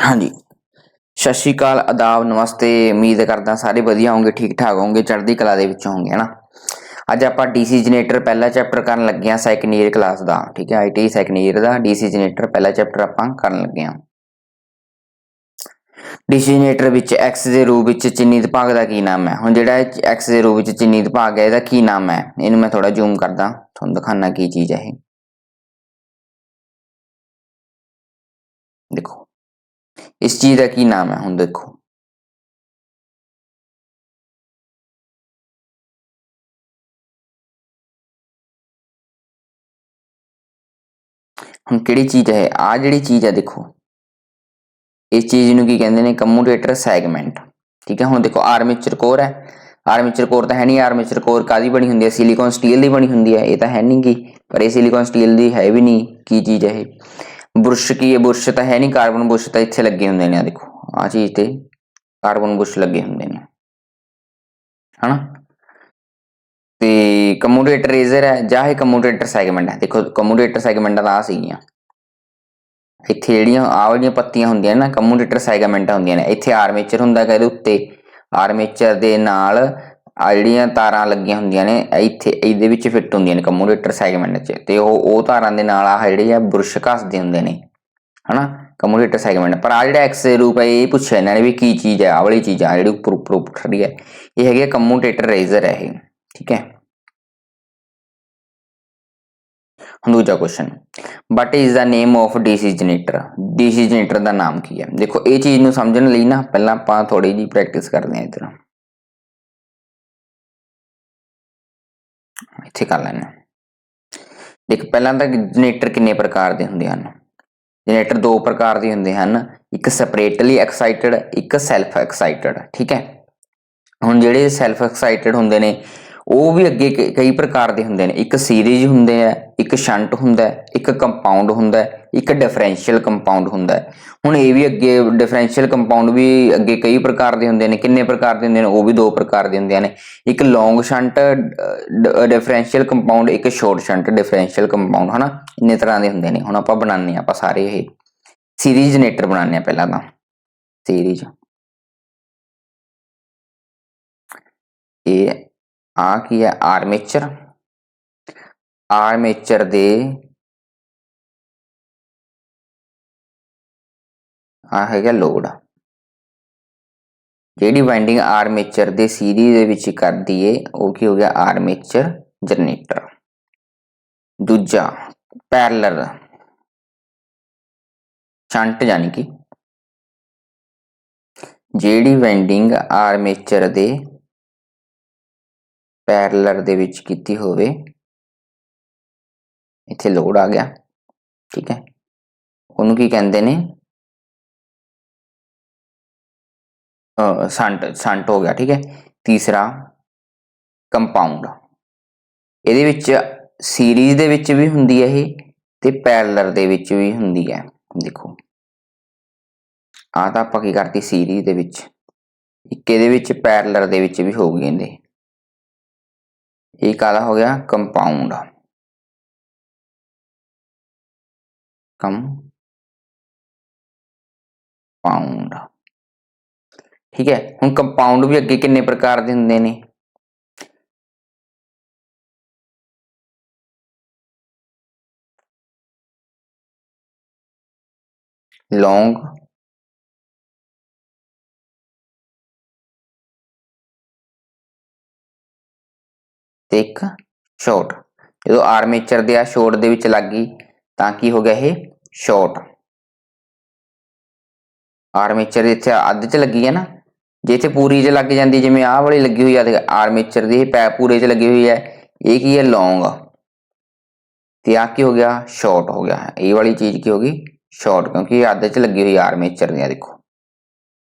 ਹਾਂਜੀ। ਸਤਿ ਸ਼੍ਰੀ ਅਕਾਲ, ਆਦਾਬ, ਨਮਸਤੇ। ਉਮੀਦ ਕਰਦਾ ਸਾਰੇ ਵਧੀਆ ਹੋਵੋਗੇ, ਠੀਕ ਠਾਕ ਹੋਵੋਗੇ, ਚੜ੍ਹਦੀ ਕਲਾ ਦੇ ਵਿੱਚ ਹੋਵੋਗੇ, ਹਨਾ? ਅੱਜ ਆਪਾਂ ਡੀਸੀ ਜਨਰੇਟਰ ਪਹਿਲਾ ਚੈਪਟਰ ਕਰਨ ਲੱਗੇ ਹਾਂ ਸੈਕੰਡ ਈਅਰ ਕਲਾਸ ਦਾ, ਠੀਕ ਹੈ? ਆਈਟੀ ਸੈਕੰਡ ਈਅਰ ਦਾ, ਡੀਸੀ ਜਨਰੇਟਰ ਪਹਿਲਾ ਚੈਪਟਰ ਆਪਾਂ ਕਰਨ ਲੱਗੇ ਹਾਂ। ਡੀਸੀ ਜਨਰੇਟਰ ਵਿੱਚ x ਦੇ ਰੂਪ ਵਿੱਚ ਚਿੰਨ੍ਹਿਤ ਭਾਗ ਦਾ ਕੀ ਨਾਮ ਹੈ? ਹੁਣ ਜਿਹੜਾ x ਦੇ ਰੂਪ ਵਿੱਚ ਚਿੰਨ੍ਹਿਤ ਭਾਗ ਹੈ, ਇਹਦਾ ਕੀ ਨਾਮ ਹੈ? ਇਹਨੂੰ ਮੈਂ ਥੋੜਾ ਜ਼ੂਮ ਕਰਦਾ, ਤੁਹਾਨੂੰ ਦਿਖਾਣਾ ਕੀ ਚੀਜ਼ ਹੈ ਇਹ। ਦੇਖੋ ਇਸ ਚੀਜ਼ ਦਾ ਕੀ ਨਾਮ ਹੈ ਹੁਣ ਦੇਖੋ ਹੁਣ ਕਿਹੜੀ ਚੀਜ਼ ਹੈ ਆ ਜਿਹੜੀ ਚੀਜ਼ ਹੈ ਦੇਖੋ ਇਸ ਚੀਜ਼ ਨੂੰ ਕੀ ਕਹਿੰਦੇ ਨੇ ਕਮੂਟੇਟਰ ਸੈਗਮੈਂਟ ਠੀਕ ਹੈ ਹੁਣ ਦੇਖੋ ਆਰਮੇਚਰ ਕੋਰ ਹੈ ਆਰਮੇਚਰ ਕੋਰ ਤਾਂ ਹੈ ਨਹੀਂ ਆਰਮੇਚਰ ਕੋਰ ਕਾਦੀ ਬਣੀ ਹੁੰਦੀ ਹੈ ਸਿਲੀਕਨ ਸਟੀਲ ਦੀ ਬਣੀ ਹੁੰਦੀ ਹੈ ਇਹ ਤਾਂ ਹੈ ਨਹੀਂ ਗੀ ਪਰ ਇਹ ਸਿਲੀਕਨ ਸਟੀਲ ਦੀ ਹੈ ਵੀ ਨਹੀਂ ਕੀ ਚੀਜ਼ ਹੈ ਇਹ ਬੁਰਸ਼ ਕੀ ਹੈ? ਬੁਰਸ਼ ਤਾਂ ਹੈ ਨਹੀਂ, ਕਾਰਬਨ ਬੁਰਸ਼ ਤਾਂ ਇੱਥੇ ਲੱਗੇ ਹੁੰਦੇ ਨੇ ਆ ਦੇਖੋ ਆ ਚੀਜ਼ ਤੇ ਕਾਰਬਨ ਬੁਰਸ਼ ਲੱਗੇ ਹੁੰਦੇ ਨੇ। ਹਨਾ? ਤੇ ਕਮੂਟੇਟਰ ਰੇਜ਼ਰ ਹੈ, ਜਾਂ ਇਹ ਕਮੂਟੇਟਰ ਸੈਗਮੈਂਟ ਹੈ। ਦੇਖੋ ਕਮੂਟੇਟਰ ਸੈਗਮੈਂਟਾਂ ਦਾ ਆ ਸੀਗੀਆਂ। ਇੱਥੇ ਜਿਹੜੀਆਂ, ਆਹ ਵਾਲੀਆਂ ਪੱਤੀਆਂ ਹੁੰਦੀਆਂ ਨਾ ਕਮੂਟੇਟਰ ਸੈਗਮੈਂਟਾਂ ਹੁੰਦੀਆਂ ਨੇ। ਇੱਥੇ ਆਰਮੇਚਰ ਹੁੰਦਾ ਹੈਗਾ ਇਹਦੇ ਉੱਤੇ। ਆਰਮੇਚਰ ਦੇ ਨਾਲ ਆ ਜਿਹੜੀਆਂ ਤਾਰਾਂ ਲੱਗੀਆਂ ਹੁੰਦੀਆਂ ਨੇ ਇੱਥੇ, ਇਹਦੇ ਵਿੱਚ ਫਿੱਟ ਹੁੰਦੀਆਂ ਨੇ ਕਮੂਟੇਟਰ ਸੈਗਮੈਂਟ 'ਚ। ਤੇ ਉਹ ਉਹ ਤਾਰਾਂ ਦੇ ਨਾਲ ਆ ਜਿਹੜੇ ਆ ਬੁਰਸ਼ ਘਸਦੇ ਹੁੰਦੇ ਨੇ, ਹਨਾ? Commutator segment. ਪਰ ਆ ਜਿਹੜਾ ਐਕਸ ਰੂਪ ਹੈ ਇਹ ਪੁੱਛਿਆ ਇਹਨਾਂ ਨੇ ਵੀ ਕੀ ਚੀਜ਼ ਹੈ ਆ ਵਾਲੀ ਚੀਜ਼ ਆ ਜਿਹੜੀ ਉੱਪਰ ਉੱਪਰ ਉੱਠ ਰਹੀ ਹੈ ਇਹ ਹੈਗੀ ਕਮੂਟੇਟਰ ਰੇਜ਼ਰ ਹੈ ਇਹ, ਠੀਕ ਹੈ? ਹੁਣ ਦੂਜਾ question what is the name of DC generator DC generator ਦਾ ਨਾਮ ਕੀ ਹੈ ਦੇਖੋ, ਇਹ ਚੀਜ਼ ਨੂੰ ਸਮਝਣ ਲਈ ਨਾ, ਪਹਿਲਾਂ ਆਪਾਂ ਥੋੜੀ ਜੀ ਪ੍ਰੈਕਟਿਸ ਕਰਦੇ ਹਾਂ ਇਧਰ। ਇੱਥੇ ਕਰ ਲੈਣਾ ਦੇਖ, ਪਹਿਲਾਂ ਤਾਂ ਜਨਰੇਟਰ ਕਿੰਨੇ ਪ੍ਰਕਾਰ ਦੇ ਹੁੰਦੇ ਹਨ। ਜਨਰੇਟਰ ਦੋ ਪ੍ਰਕਾਰ ਦੇ ਹੁੰਦੇ ਹਨ। ਇੱਕ ਸੈਪਰੇਟਲੀ ਐਕਸਾਈਟਡ, ਇੱਕ ਸੈਲਫ ਐਕਸਾਈਟਡ ਠੀਕ ਹੈ? ਹੁਣ ਜਿਹੜੇ ਸੈਲਫ ਐਕਸਾਈਟਡ ਹੁੰਦੇ ਨੇ ਉਹ ਵੀ ਅੱਗੇ ਕ- ਕਈ ਪ੍ਰਕਾਰ ਦੇ ਹੁੰਦੇ ਨੇ। ਇੱਕ ਸੀਰੀਜ਼ ਹੁੰਦੇ ਆ, ਇੱਕ ਸ਼ੰਟ ਹੁੰਦਾ, ਇੱਕ ਕੰਪਾਊਂਡ ਹੁੰਦਾ, ਇੱਕ ਡਿਫਰੈਂਸ਼ੀਅਲ ਕੰਪਾਊਂਡ ਹੁੰਦਾ। ਹੁਣ ਇਹ ਵੀ ਅੱਗੇ ਡਿਫਰੈਂਸ਼ੀਅਲ ਕੰਪਾਊਂਡ ਵੀ ਅੱਗੇ ਕਈ ਪ੍ਰਕਾਰ ਦੇ ਹੁੰਦੇ ਨੇ, ਕਿੰਨੇ ਪ੍ਰਕਾਰ ਦੇ ਹੁੰਦੇ ਨੇ, ਉਹ ਵੀ ਦੋ ਪ੍ਰਕਾਰ ਦੇ ਹੁੰਦੇ ਨੇ। ਇੱਕ ਲੌਂਗ ਸ਼ੰਟ ਡਿਫਰੈਂਸ਼ੀਅਲ ਕੰਪਾਊਂਡ, ਇੱਕ ਸ਼ਾਰਟ ਸ਼ੰਟ, ਡਿਫਰੈਂਸ਼ੀਅਲ ਕੰਪਾਊਂਡ, ਹਨਾ? ਇੰਨੇ ਤਰ੍ਹਾਂ ਦੇ ਹੁੰਦੇ ਨੇ। ਹੁਣ ਆਪਾਂ ਬਣਾਉਂਦੇ ਹਾਂ, ਆਪਾਂ ਸਾਰੇ ਇਹ ਸੀਰੀਜ਼ ਜਨਰੇਟਰ ਬਣਾਉਂਦੇ ਹਾਂ ਪਹਿਲਾਂ ਤਾਂ। ਸੀਰੀਜ਼। ਇਹ ਆ ਕੀ ਹੈ? ਆਰਮੇਚਰ ਆਰਮੇਚਰ ਦੇ ਆ ਹੈਗਾ ਲੋਡ ਜਿਹੜੀ ਵਾਈਂਡਿੰਗ ਆਰਮੇਚਰ ਦੇ ਸੀਰੀਜ਼ ਦੇ ਵਿੱਚ ਕਰਦੀ ਏ, ਉਹ ਕੀ ਹੋ ਗਿਆ? ਆਰਮੇਚਰ ਜਨਰੇਟਰ ਦੂਜਾ ਪੈਰਲਲ ਸ਼ੰਟ ਯਾਨੀ ਕਿ। ਜਿਹੜੀ ਵਾਈਂਡਿੰਗ ਆਰਮੇਚਰ ਦੇ ਪੈਰਲਰ ਦੇ ਵਿੱਚ ਕੀਤੀ ਹੋਵੇ। ਇੱਥੇ ਲੋਡ ਆ ਗਿਆ, ਠੀਕ ਹੈ। ਉਹਨੂੰ ਕੀ ਕਹਿੰਦੇ ਨੇ? ਸੰਟ ਸੰਟ ਹੋ ਗਿਆ, ਠੀਕ ਹੈ। ਤੀਸਰਾ ਕੰਪਾਊਂਡ ਇਹਦੇ ਵਿੱਚ ਸੀਰੀਜ਼ ਦੇ ਵਿੱਚ ਵੀ ਹੁੰਦੀ ਹੈ ਇਹ ਤੇ ਪੈਰਲਰ ਦੇ ਵਿੱਚ ਵੀ ਹੁੰਦੀ ਹੈ। ਦੇਖੋ। ਆ ਤਾਂ ਆਪਾਂ ਕੀ ਕਰਤੀ ਸੀਰੀਜ਼ ਦੇ ਵਿੱਚ। ਇੱਕ ਇਹਦੇ ਵਿੱਚ ਪੈਰਲਰ ਦੇ ਵਿੱਚ ਵੀ ਹੋ ਗਏ ਇਹਦੇ ਇਹ ਕਾਲਾ ਹੋ ਗਿਆ ਕੰਪਾਊਂਡ ਕੰਪਾਊਂਡ ਠੀਕ ਹੈ ਹੁਣ ਕੰਪਾਊਂਡ ਵੀ ਅੱਗੇ ਕਿੰਨੇ ਪ੍ਰਕਾਰ ਦੇ ਹੁੰਦੇ ਨੇ ਲੌਂਗ ਤੇ ਇੱਕ ਸ਼ਾਰਟ ਜਦੋਂ ਆਰਮੇਚਰ ਦੇ ਆ ਸ਼ਾਰਟ ਦੇ ਵਿੱਚ ਲੱਗ ਗਈ, ਤਾਂ ਕੀ ਹੋ ਗਿਆ ਇਹ? ਸ਼ਾਰਟ ਆਰਮੇਚਰ ਦੇ ਇੱਥੇ ਅੱਧ ਚ ਲੱਗੀ ਹੈ ਨਾ? ਜੇ ਇੱਥੇ ਪੂਰੀ ਚ ਲੱਗ ਜਾਂਦੀ, ਜਿਵੇਂ ਆਹ ਵਾਲੀ ਲੱਗੀ ਹੋਈ ਆ, ਤੇ ਆਰਮੇਚਰ ਦੀ ਇਹ ਪੈ, ਪੂਰੇ ਚ ਲੱਗੀ ਹੋਈ ਹੈ, ਇਹ ਕੀ ਹੈ? ਲੌਂਗ ਤੇ ਆ ਕੀ ਹੋ ਗਿਆ? ਸ਼ਾਰਟ ਹੋ ਗਿਆ। ਇਹ ਵਾਲੀ ਚੀਜ਼ ਕੀ ਹੋ ਗਈ? ਸ਼ਾਰਟ ਕਿਉਂਕਿ ਇਹ ਅੱਧ ਚ ਲੱਗੀ ਹੋਈ ਆਰਮੇਚਰ ਦੀ ਆ, ਦੇਖੋ।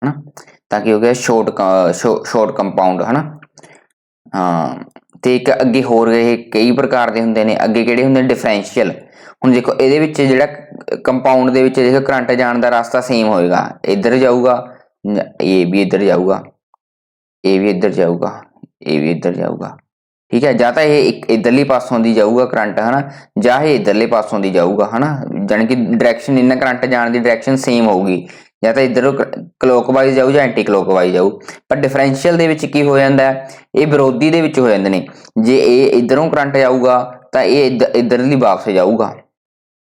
ਹਨਾ? ਤਾਂ ਕੀ ਹੋ ਗਿਆ? ਸ਼ਾਰਟ ਸ਼ਾਰਟ ਕੰਪਾਊਂਡ ਹਨਾ? ਹਾਂ। ਤੇ ਇੱਕ ਅੱਗੇ ਹੋਰ ਇਹ ਕਈ ਪ੍ਰਕਾਰ ਦੇ ਹੁੰਦੇ ਨੇ, ਅੱਗੇ ਕਿਹੜੇ ਹੁੰਦੇ ਨੇ? ਡਿਫਰੈਂਸ਼ੀਅਲ ਹੁਣ ਦੇਖੋ, ਇਹਦੇ ਵਿੱਚ ਜਿਹੜਾ ਕੰਪਾਊਂਡ ਦੇ ਵਿੱਚ ਦੇਖੋ, ਕਰੰਟ ਜਾਣ ਦਾ ਰਸਤਾ ਸੇਮ ਹੋਏਗਾ। ਇੱਧਰ ਜਾਊਗਾ ਇਹ ਵੀ ਇੱਧਰ ਜਾਊਗਾ ਇਹ ਵੀ ਇੱਧਰ ਜਾਊਗਾ ਇਹ ਵੀ ਇੱਧਰ ਜਾਊਗਾ। ਠੀਕ ਹੈ, ਜਾਂ ਤਾਂ ਇਹ ਇੱਕ ਇਧਰਲੀ ਪਾਸੋਂ ਦੀ ਜਾਊਗਾ ਕਰੰਟ, ਹਨਾ? ਜਾਂ ਇਹ ਇਧਰਲੇ ਪਾਸੋਂ ਦੀ ਜਾਊਗਾ, ਹਨਾ? ਜਾਣੀ ਕਿ ਡਾਇਰੈਕਸ਼ਨ ਇਹਨਾਂ ਕਰੰਟ ਜਾਣ ਦੀ ਡਾਇਰੈਕਸ਼ਨ ਸੇਮ ਹੋਊਗੀ। ਜਾਂ ਤਾਂ ਇਧਰੋਂ ਕਲੋਕਵਾਈਜ਼ ਜਾਊ ਜਾਂ ਐਂਟੀ ਕਲੋਕਵਾਈਜ਼ ਜਾਊ। ਪਰ ਡਿਫਰੈਂਸ਼ੀਅਲ ਦੇ ਵਿੱਚ ਕੀ ਹੋ ਜਾਂਦਾ ਇਹ ਵਿਰੋਧੀ ਦੇ ਵਿੱਚ ਹੋ ਜਾਂਦੇ ਨੇ। ਜੇ ਇਹ ਇਧਰੋਂ ਕਰੰਟ ਜਾਊਗਾ, ਤਾਂ ਇਹ ਇੱਧ- ਵਾਪਸ ਜਾਊਗਾ।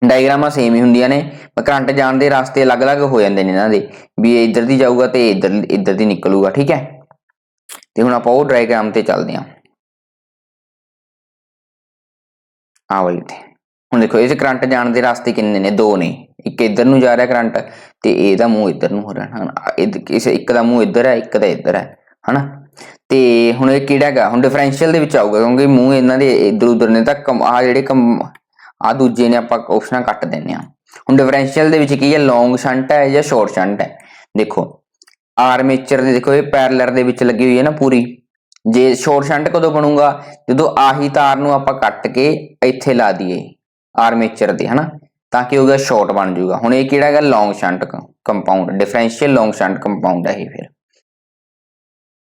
ਡਾਇਗਰਾਮਾਂ ਸੇਮ ਹੀ ਹੁੰਦੀਆਂ ਨੇ। ਪਰ ਕਰੰਟ ਜਾਣ ਦੇ ਰਸਤੇ ਅਲੱਗ-ਅਲੱਗ ਹੋ ਜਾਂਦੇ ਨੇ ਇਹਨਾਂ ਦੇ। ਵੀ ਇਹ ਇੱਧਰ ਦੀ ਜਾਊਗਾ ਤੇ ਇਹ ਇੱਧਰ ਇੱਧਰ ਦੀ ਨਿਕਲੂਗਾ, ਠੀਕ ਹੈ? ਤੇ ਹੁਣ ਆਪਾਂ ਉਹ ਡਾਇਗਰਾਮ ਤੇ ਚੱਲਦੇ ਹਾਂ। ਆ ਵਾਲੀ ਤੇ। ਹੁਣ ਦੇਖੋ, ਇਹ 'ਚ ਕਰੰਟ ਜਾਣ ਦੇ ਰਸਤੇ ਕਿੰਨੇ ਨੇ? ਦੋ ਨੇ। ਇੱਕ ਇੱਧਰ ਨੂੰ ਜਾ ਰਿਹਾ ਕਰੰਟ ਤੇ ਇਹਦਾ ਮੂੰਹ ਇੱਧਰ ਨੂੰ ਹੋ ਰਿਹਾ, ਹਨਾ? ਕਿਸੇ, ਇੱਕ ਦਾ ਮੂੰਹ ਇੱਧਰ ਹੈ, ਇੱਕ ਦਾ ਇੱਧਰ ਹੈ, ਹਨਾ? ਤੇ ਹੁਣ ਇਹ ਕਿਹੜਾ ਹੈਗਾ? ਹੁਣ ਡਿਫਰੈਂਸ਼ੀਅਲ ਦੇ ਵਿੱਚ ਆਊਗਾ, ਕਿਉਂਕਿ ਮੂੰਹ ਇਹਨਾਂ ਦੇ ਇੱਧਰ ਉੱਧਰ ਨੇ, ਤਾਂ ਆ ਜਿਹੜੇ ਆ ਦੂਜੇ ਨੇ ਆਪਾਂ ਆਪਸ਼ਨਾਂ ਕੱਟ ਦਿੰਨੇ ਆ ਹੁਣ ਡਿਫਰੈਂਸ਼ੀਅਲ ਦੇ ਵਿੱਚ ਕੀ ਹੈ? ਲੌਂਗ ਸ਼ੰਟ ਹੈ ਜਾਂ ਸ਼ਾਰਟ ਸ਼ੰਟ ਹੈ? ਦੇਖੋ ਆਰਮੇਚਰ ਦੇ ਦੇਖੋ, ਇਹ ਪੈਰਲਰ ਦੇ ਵਿੱਚ ਲੱਗੀ ਹੋਈ ਹੈ ਨਾ ਪੂਰੀ। ਜੇ ਸ਼ਾਰਟ ਸ਼ੰਟ ਕਦੋਂ ਬਣੂਗਾ? ਜਦੋਂ ਆਹੀ ਤਾਰ ਨੂੰ ਆਪਾਂ ਕੱਟ ਕੇ ਇੱਥੇ ਲਾ ਦਈਏ। ਆਰਮੇਚਰ ਦੇ, ਹਨਾ? ਤਾਂ ਕਿ ਉਹਦਾ ਸ਼ਾਰਟ ਬਣ ਜਾਊਗਾ। ਹੁਣ ਇਹ ਕਿਹੜਾ ਹੈਗਾ? Long shunt compound differential long shunt compound ਹੈ ਇਹ ਫਿਰ।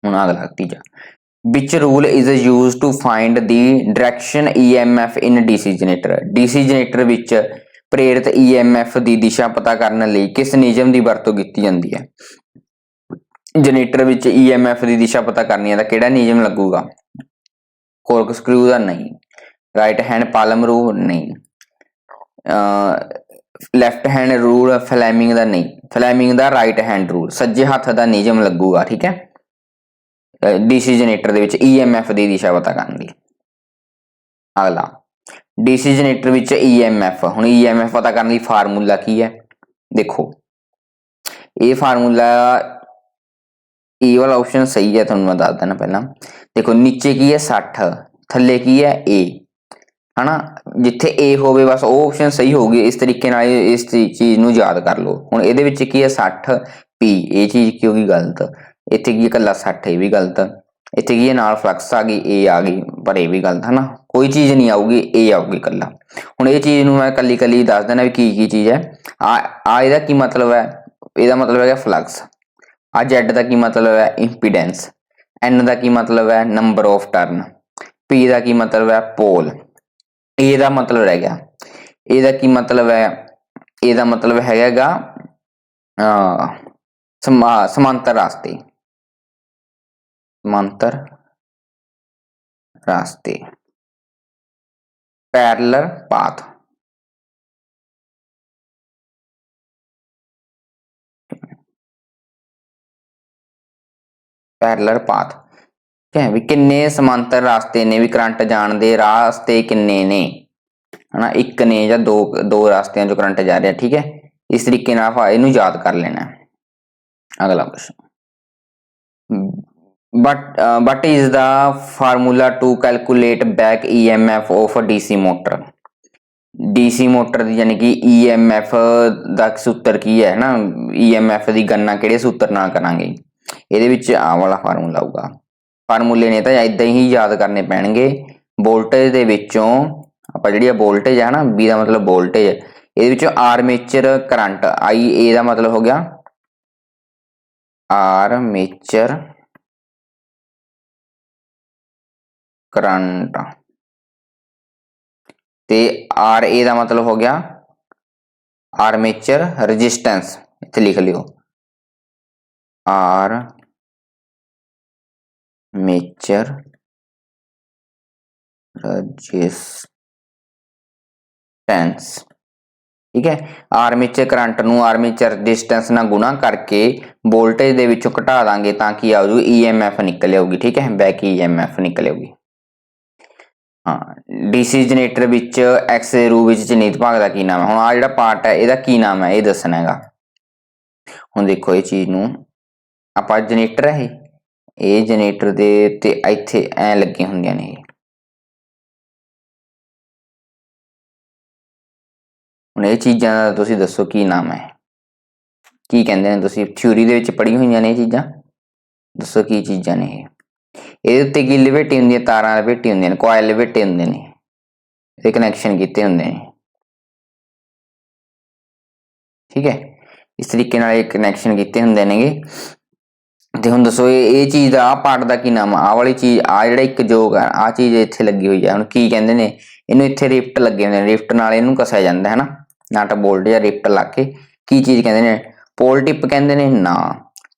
ਹੁਣ ਅਗਲਾ ਤੀਜਾ। Which rule is used to find the direction EMF in DC generator DC generator ਵਿੱਚ ਪ੍ਰੇਰਿਤ EMF ਦੀ ਦਿਸ਼ਾ ਪਤਾ ਕਰਨ ਲਈ ਕਿਸ ਨਿਯਮ ਦੀ ਵਰਤੋਂ ਕੀਤੀ ਜਾਂਦੀ ਹੈ? ਜਨਰੇਟਰ ਵਿੱਚ EMF ਦੀ ਦਿਸ਼ਾ ਪਤਾ ਕਰਨੀ ਹੈ ਤਾਂ ਕਿਹੜਾ ਨਿਯਮ ਲੱਗੂਗਾ? ਕੋਰਕ ਸਕਰੂ ਦਾ ਨਹੀਂ। ਰਾਈਟ ਹੈਂਡ ਪਾਲਮ ਰੂਲ ਨਹੀਂ। ਲੈਫਟ ਹੈਂਡ ਰੂਲ ਫਲੈਮਿੰਗ ਦਾ ਨਹੀਂ ਫਲੈਮਿੰਗ ਦਾ ਰਾਈਟ ਹੈਂਡ ਰੂਲ ਸੱਜੇ ਹੱਥ ਦਾ ਨਿਯਮ ਲੱਗੂਗਾ, ਠੀਕ ਹੈ? ਡੀਸੀ ਜਨਰੇਟਰ ਦੇ ਵਿੱਚ EMF ਦੀ ਦਿਸ਼ਾ ਪਤਾ ਕਰਨ ਲਈ ਅਗਲਾ ਡੀਸੀ ਜਨਰੇਟਰ ਵਿੱਚ EMF ਹੁਣ EMF ਪਤਾ ਕਰਨ ਦੀ ਫਾਰਮੂਲਾ ਕੀ ਹੈ? ਦੇਖੋ, ਇਹ ਫਾਰਮੂਲਾ ਇਹ ਵਾਲਾ ਆਪਸ਼ਨ ਸਹੀ ਹੈ, ਤੁਹਾਨੂੰ ਮੈਂ ਦੱਸ ਦਿੰਦਾ ਪਹਿਲਾਂ। ਦੇਖੋ, ਨੀਚੇ ਕੀ ਹੈ? 60 ਥੱਲੇ ਕੀ ਹੈ? A ਹਨਾ? ਜਿੱਥੇ A ਹੋਵੇ, ਬਸ ਉਹ ਆਪਸ਼ਨ ਸਹੀ ਹੋਊਗੀ। ਇਸ ਤਰੀਕੇ ਨਾਲ ਇਹ- ਇਸ ਚੀ- ਚੀਜ਼ ਨੂੰ ਯਾਦ ਕਰ ਲਓ। ਹੁਣ ਇਹਦੇ ਵਿੱਚ ਕੀ ਹੈ? 60 P ਇਹ ਚੀਜ਼ ਕੀ ਹੋਗੀ ਗਲਤ? ਇੱਥੇ ਕੀ ਹੈ? ਇਕੱਲਾ 60 ਇਹ ਵੀ ਗਲਤ। ਇੱਥੇ ਕੀ ਹੈ? ਨਾਲ ਫਲਕਸ ਆ ਗਈ, A ਆ ਗਈ, ਪਰ ਇਹ ਵੀ ਗਲਤ, ਹਨਾ? ਕੋਈ ਚੀਜ਼ ਨਹੀਂ ਆਊਗੀ, A ਆਊਗੀ ਇਕੱਲਾ। ਹੁਣ ਇਹ ਚੀਜ਼ ਨੂੰ ਮੈਂ ਕੱਲੀ ਕੱਲੀ ਦੱਸ ਦੇਣਾ ਵੀ ਕੀ ਕੀ ਚੀਜ਼ ਹੈ। ਆ ਆ ਇਹਦਾ ਕੀ ਮਤਲਬ ਹੈ? ਇਹਦਾ ਮਤਲਬ ਹੈਗਾ ਫਲਕਸ ਆ Z ਦਾ ਕੀ ਮਤਲਬ ਹੈ? ਇੰਪੀਡੈਂਸ N ਦਾ ਕੀ ਮਤਲਬ ਹੈ? ਨੰਬਰ ਆਫ ਟਰਨ P ਦਾ ਕੀ ਮਤਲਬ ਹੈ? ਪੋਲ A ਦਾ ਮਤਲਬ ਰਹਿ ਗਿਆ। ਇਹਦਾ ਕੀ ਮਤਲਬ ਹੈ? ਇਹਦਾ ਮਤਲਬ ਹੈਗਾਗਾ ਅ ਸਮਾਂਤਰ ਰਾਸਤੇ। ਸਮਾਂਤਰ ਰਾਸਤੇ। ਪੈਰਲਰ ਪਾਥ ਪੈਰਲਰ ਪਾਥ ਹੈ ਵੀ ਕਿੰਨੇ ਸਮਾਂਤਰ ਰਸਤੇ ਨੇ ਵੀ ਕਰੰਟ ਜਾਣ ਦੇ ਰਸਤੇ ਕਿੰਨੇ ਨੇ। ਹਨਾ, ਇੱਕ ਨੇ ਜਾਂ ਦੋ ਦੋ ਰਸਤਿਆਂ ਚੋਂ ਕਰੰਟ ਜਾ ਰਿਹਾ, ਠੀਕ ਹੈ? ਇਸ ਤਰੀਕੇ ਨਾਲ ਆਪਾਂ ਇਹਨੂੰ ਯਾਦ ਕਰ ਲੈਣਾ। ਅਗਲਾ question what what is the formula to calculate back EMF of a DC motor DC motor ਦੀ ਯਾਨੀ ਕਿ EMF ਦਾ ਸੂਤਰ ਕੀ ਹੈ ਨਾ EMF ਦੀ ਗਣਨਾ ਕਿਹੜੇ ਸੂਤਰ ਨਾਲ ਕਰਾਂਗੇ? ਇਹਦੇ ਵਿੱਚ ਆਹ ਵਾਲਾ ਫਾਰਮੂਲਾ ਆਊਗਾ। ਫਾਰਮੂਲੇ ਨੇ ਤਾਂ ਇਦਾਂ ਹੀ ਯਾਦ ਕਰਨੇ ਪੈਣਗੇ। ਵੋਲਟੇਜ ਦੇ ਵਿੱਚੋਂ ਆਪਾਂ ਜਿਹੜੀ ਆ ਵੋਲਟੇਜ ਹੈ ਨਾ V ਦਾ ਮਤਲਬ ਵੋਲਟੇਜ, ਇਹਦੇ ਵਿੱਚੋਂ ਆਰਮੇਚਰ ਕਰੰਟ IA ਦਾ ਮਤਲਬ ਹੋ ਗਿਆ। Armature current. ਤੇ RA ਦਾ ਮਤਲਬ ਹੋ ਗਿਆ ਆਰਮੇਚਰ ਰੈਜ਼ਿਸਟੈਂਸ, ਇੱਥੇ ਲਿਖ ਲਿਓ। Armature resistance. ਠੀਕ ਹੈ? ਆਰਮੇਚਰ ਕਰੰਟ ਨੂੰ ਆਰਮੇਚਰ ਰੈਜ਼ਿਸਟੈਂਸ ਨਾਲ ਗੁਣਾ ਕਰਕੇ ਵੋਲਟੇਜ ਦੇ ਵਿੱਚੋਂ ਘਟਾ ਦਾਂਗੇ ਤਾਂ ਕੀ ਆਊ EMF ਨਿਕਲ ਆਊਗੀ, ਠੀਕ ਹੈ? ਬੈਕ EMF ਨਿਕਲ ਆਊਗੀ। ਹਾਂ ਡੀਸੀ ਜਨਰੇਟਰ ਵਿੱਚ ਐਕਸ ਦੇ ਰੂਪ ਵਿੱਚ ਚਿੰਨ੍ਹਿਤ ਭਾਗ ਦਾ ਕੀ ਨਾਮ ਹੈ? ਹੁਣ ਆ ਜਿਹੜਾ ਪਾਰਟ ਹੈ, ਇਹਦਾ ਕੀ ਨਾਮ ਹੈ? ਇਹ ਦੱਸਣਾ ਹੈਗਾ। ਹੁਣ ਦੇਖੋ, ਇਹ ਚੀਜ਼ ਨੂੰ ਆਪਾਂ ਜਨਰੇਟਰ ਹੈ ਇਹ ਇਹ ਜਨਰੇਟਰ ਦੇ ਤੇ ਇੱਥੇ ਐ ਲੱਗੇ ਹੁੰਦੀਆਂ ਨੇ ਇਹ। ਹੁਣ ਇਹ ਚੀਜ਼ਾਂ ਦਾ ਤੁਸੀਂ ਦੱਸੋ ਕੀ ਨਾਮ ਹੈ? ਕੀ ਕਹਿੰਦੇ ਨੇ ਤੁਸੀਂ? ਥਿਊਰੀ ਦੇ ਵਿੱਚ ਪੜ੍ਹੀ ਹੋਈਆਂ ਨੇ ਇਹ ਚੀਜ਼ਾਂ? ਦੱਸੋ ਕੀ ਚੀਜ਼ਾਂ ਨੇ ਇਹ? ਇਹਦੇ ਉੱਤੇ ਕੀ ਲਿਵੇਟੀ ਹੁੰਦੀ ਹੈ? ਤਾਰਾਂ ਲਿਵੇਟੀ ਹੁੰਦੀਆਂ ਨੇ ਕੋਇਲ ਲਿਵੇਟੇ ਹੁੰਦੇ ਨੇ। ਇਹ ਕਨੈਕਸ਼ਨ ਕੀਤੇ ਹੁੰਦੇ ਨੇ। ਠੀਕ ਹੈ? ਇਸ ਤਰੀਕੇ ਨਾਲ ਇਹ ਕਨੈਕਸ਼ਨ ਕੀਤੇ ਹੁੰਦੇ ਨੇਗੇ। ਤੇ ਹੁਣ ਦੱਸੋ, ਇਹ ਇਹ ਚੀਜ਼ ਦਾ ਆ ਪਾਰਟ ਦਾ ਕੀ ਨਾਮ ਆ? ਆਹ ਵਾਲੀ ਚੀਜ਼ ਆ ਜਿਹੜਾ ਇੱਕ ਜੋਗ ਆ ਆ ਚੀਜ਼ ਇੱਥੇ ਲੱਗੀ ਹੋਈ ਹੈ ਹੁਣ ਕੀ ਕਹਿੰਦੇ ਨੇ, ਇਹਨੂੰ ਇੱਥੇ ਰਿਫਟ ਲੱਗੇ ਹੁੰਦੇ ਨੇ। ਰਿਫਟ ਨਾਲ ਇਹਨੂੰ ਕਸਿਆ ਜਾਂਦਾ ਹੈ ਨਾ ਨਟ ਬੋਲਟ ਜਾਂ ਰਿਪਟ ਲਾ ਕੇ। ਕੀ ਚੀਜ਼ ਕਹਿੰਦੇ ਨੇ? ਪੋਲ ਟਿਪ ਕਹਿੰਦੇ ਨੇ ਨਾ।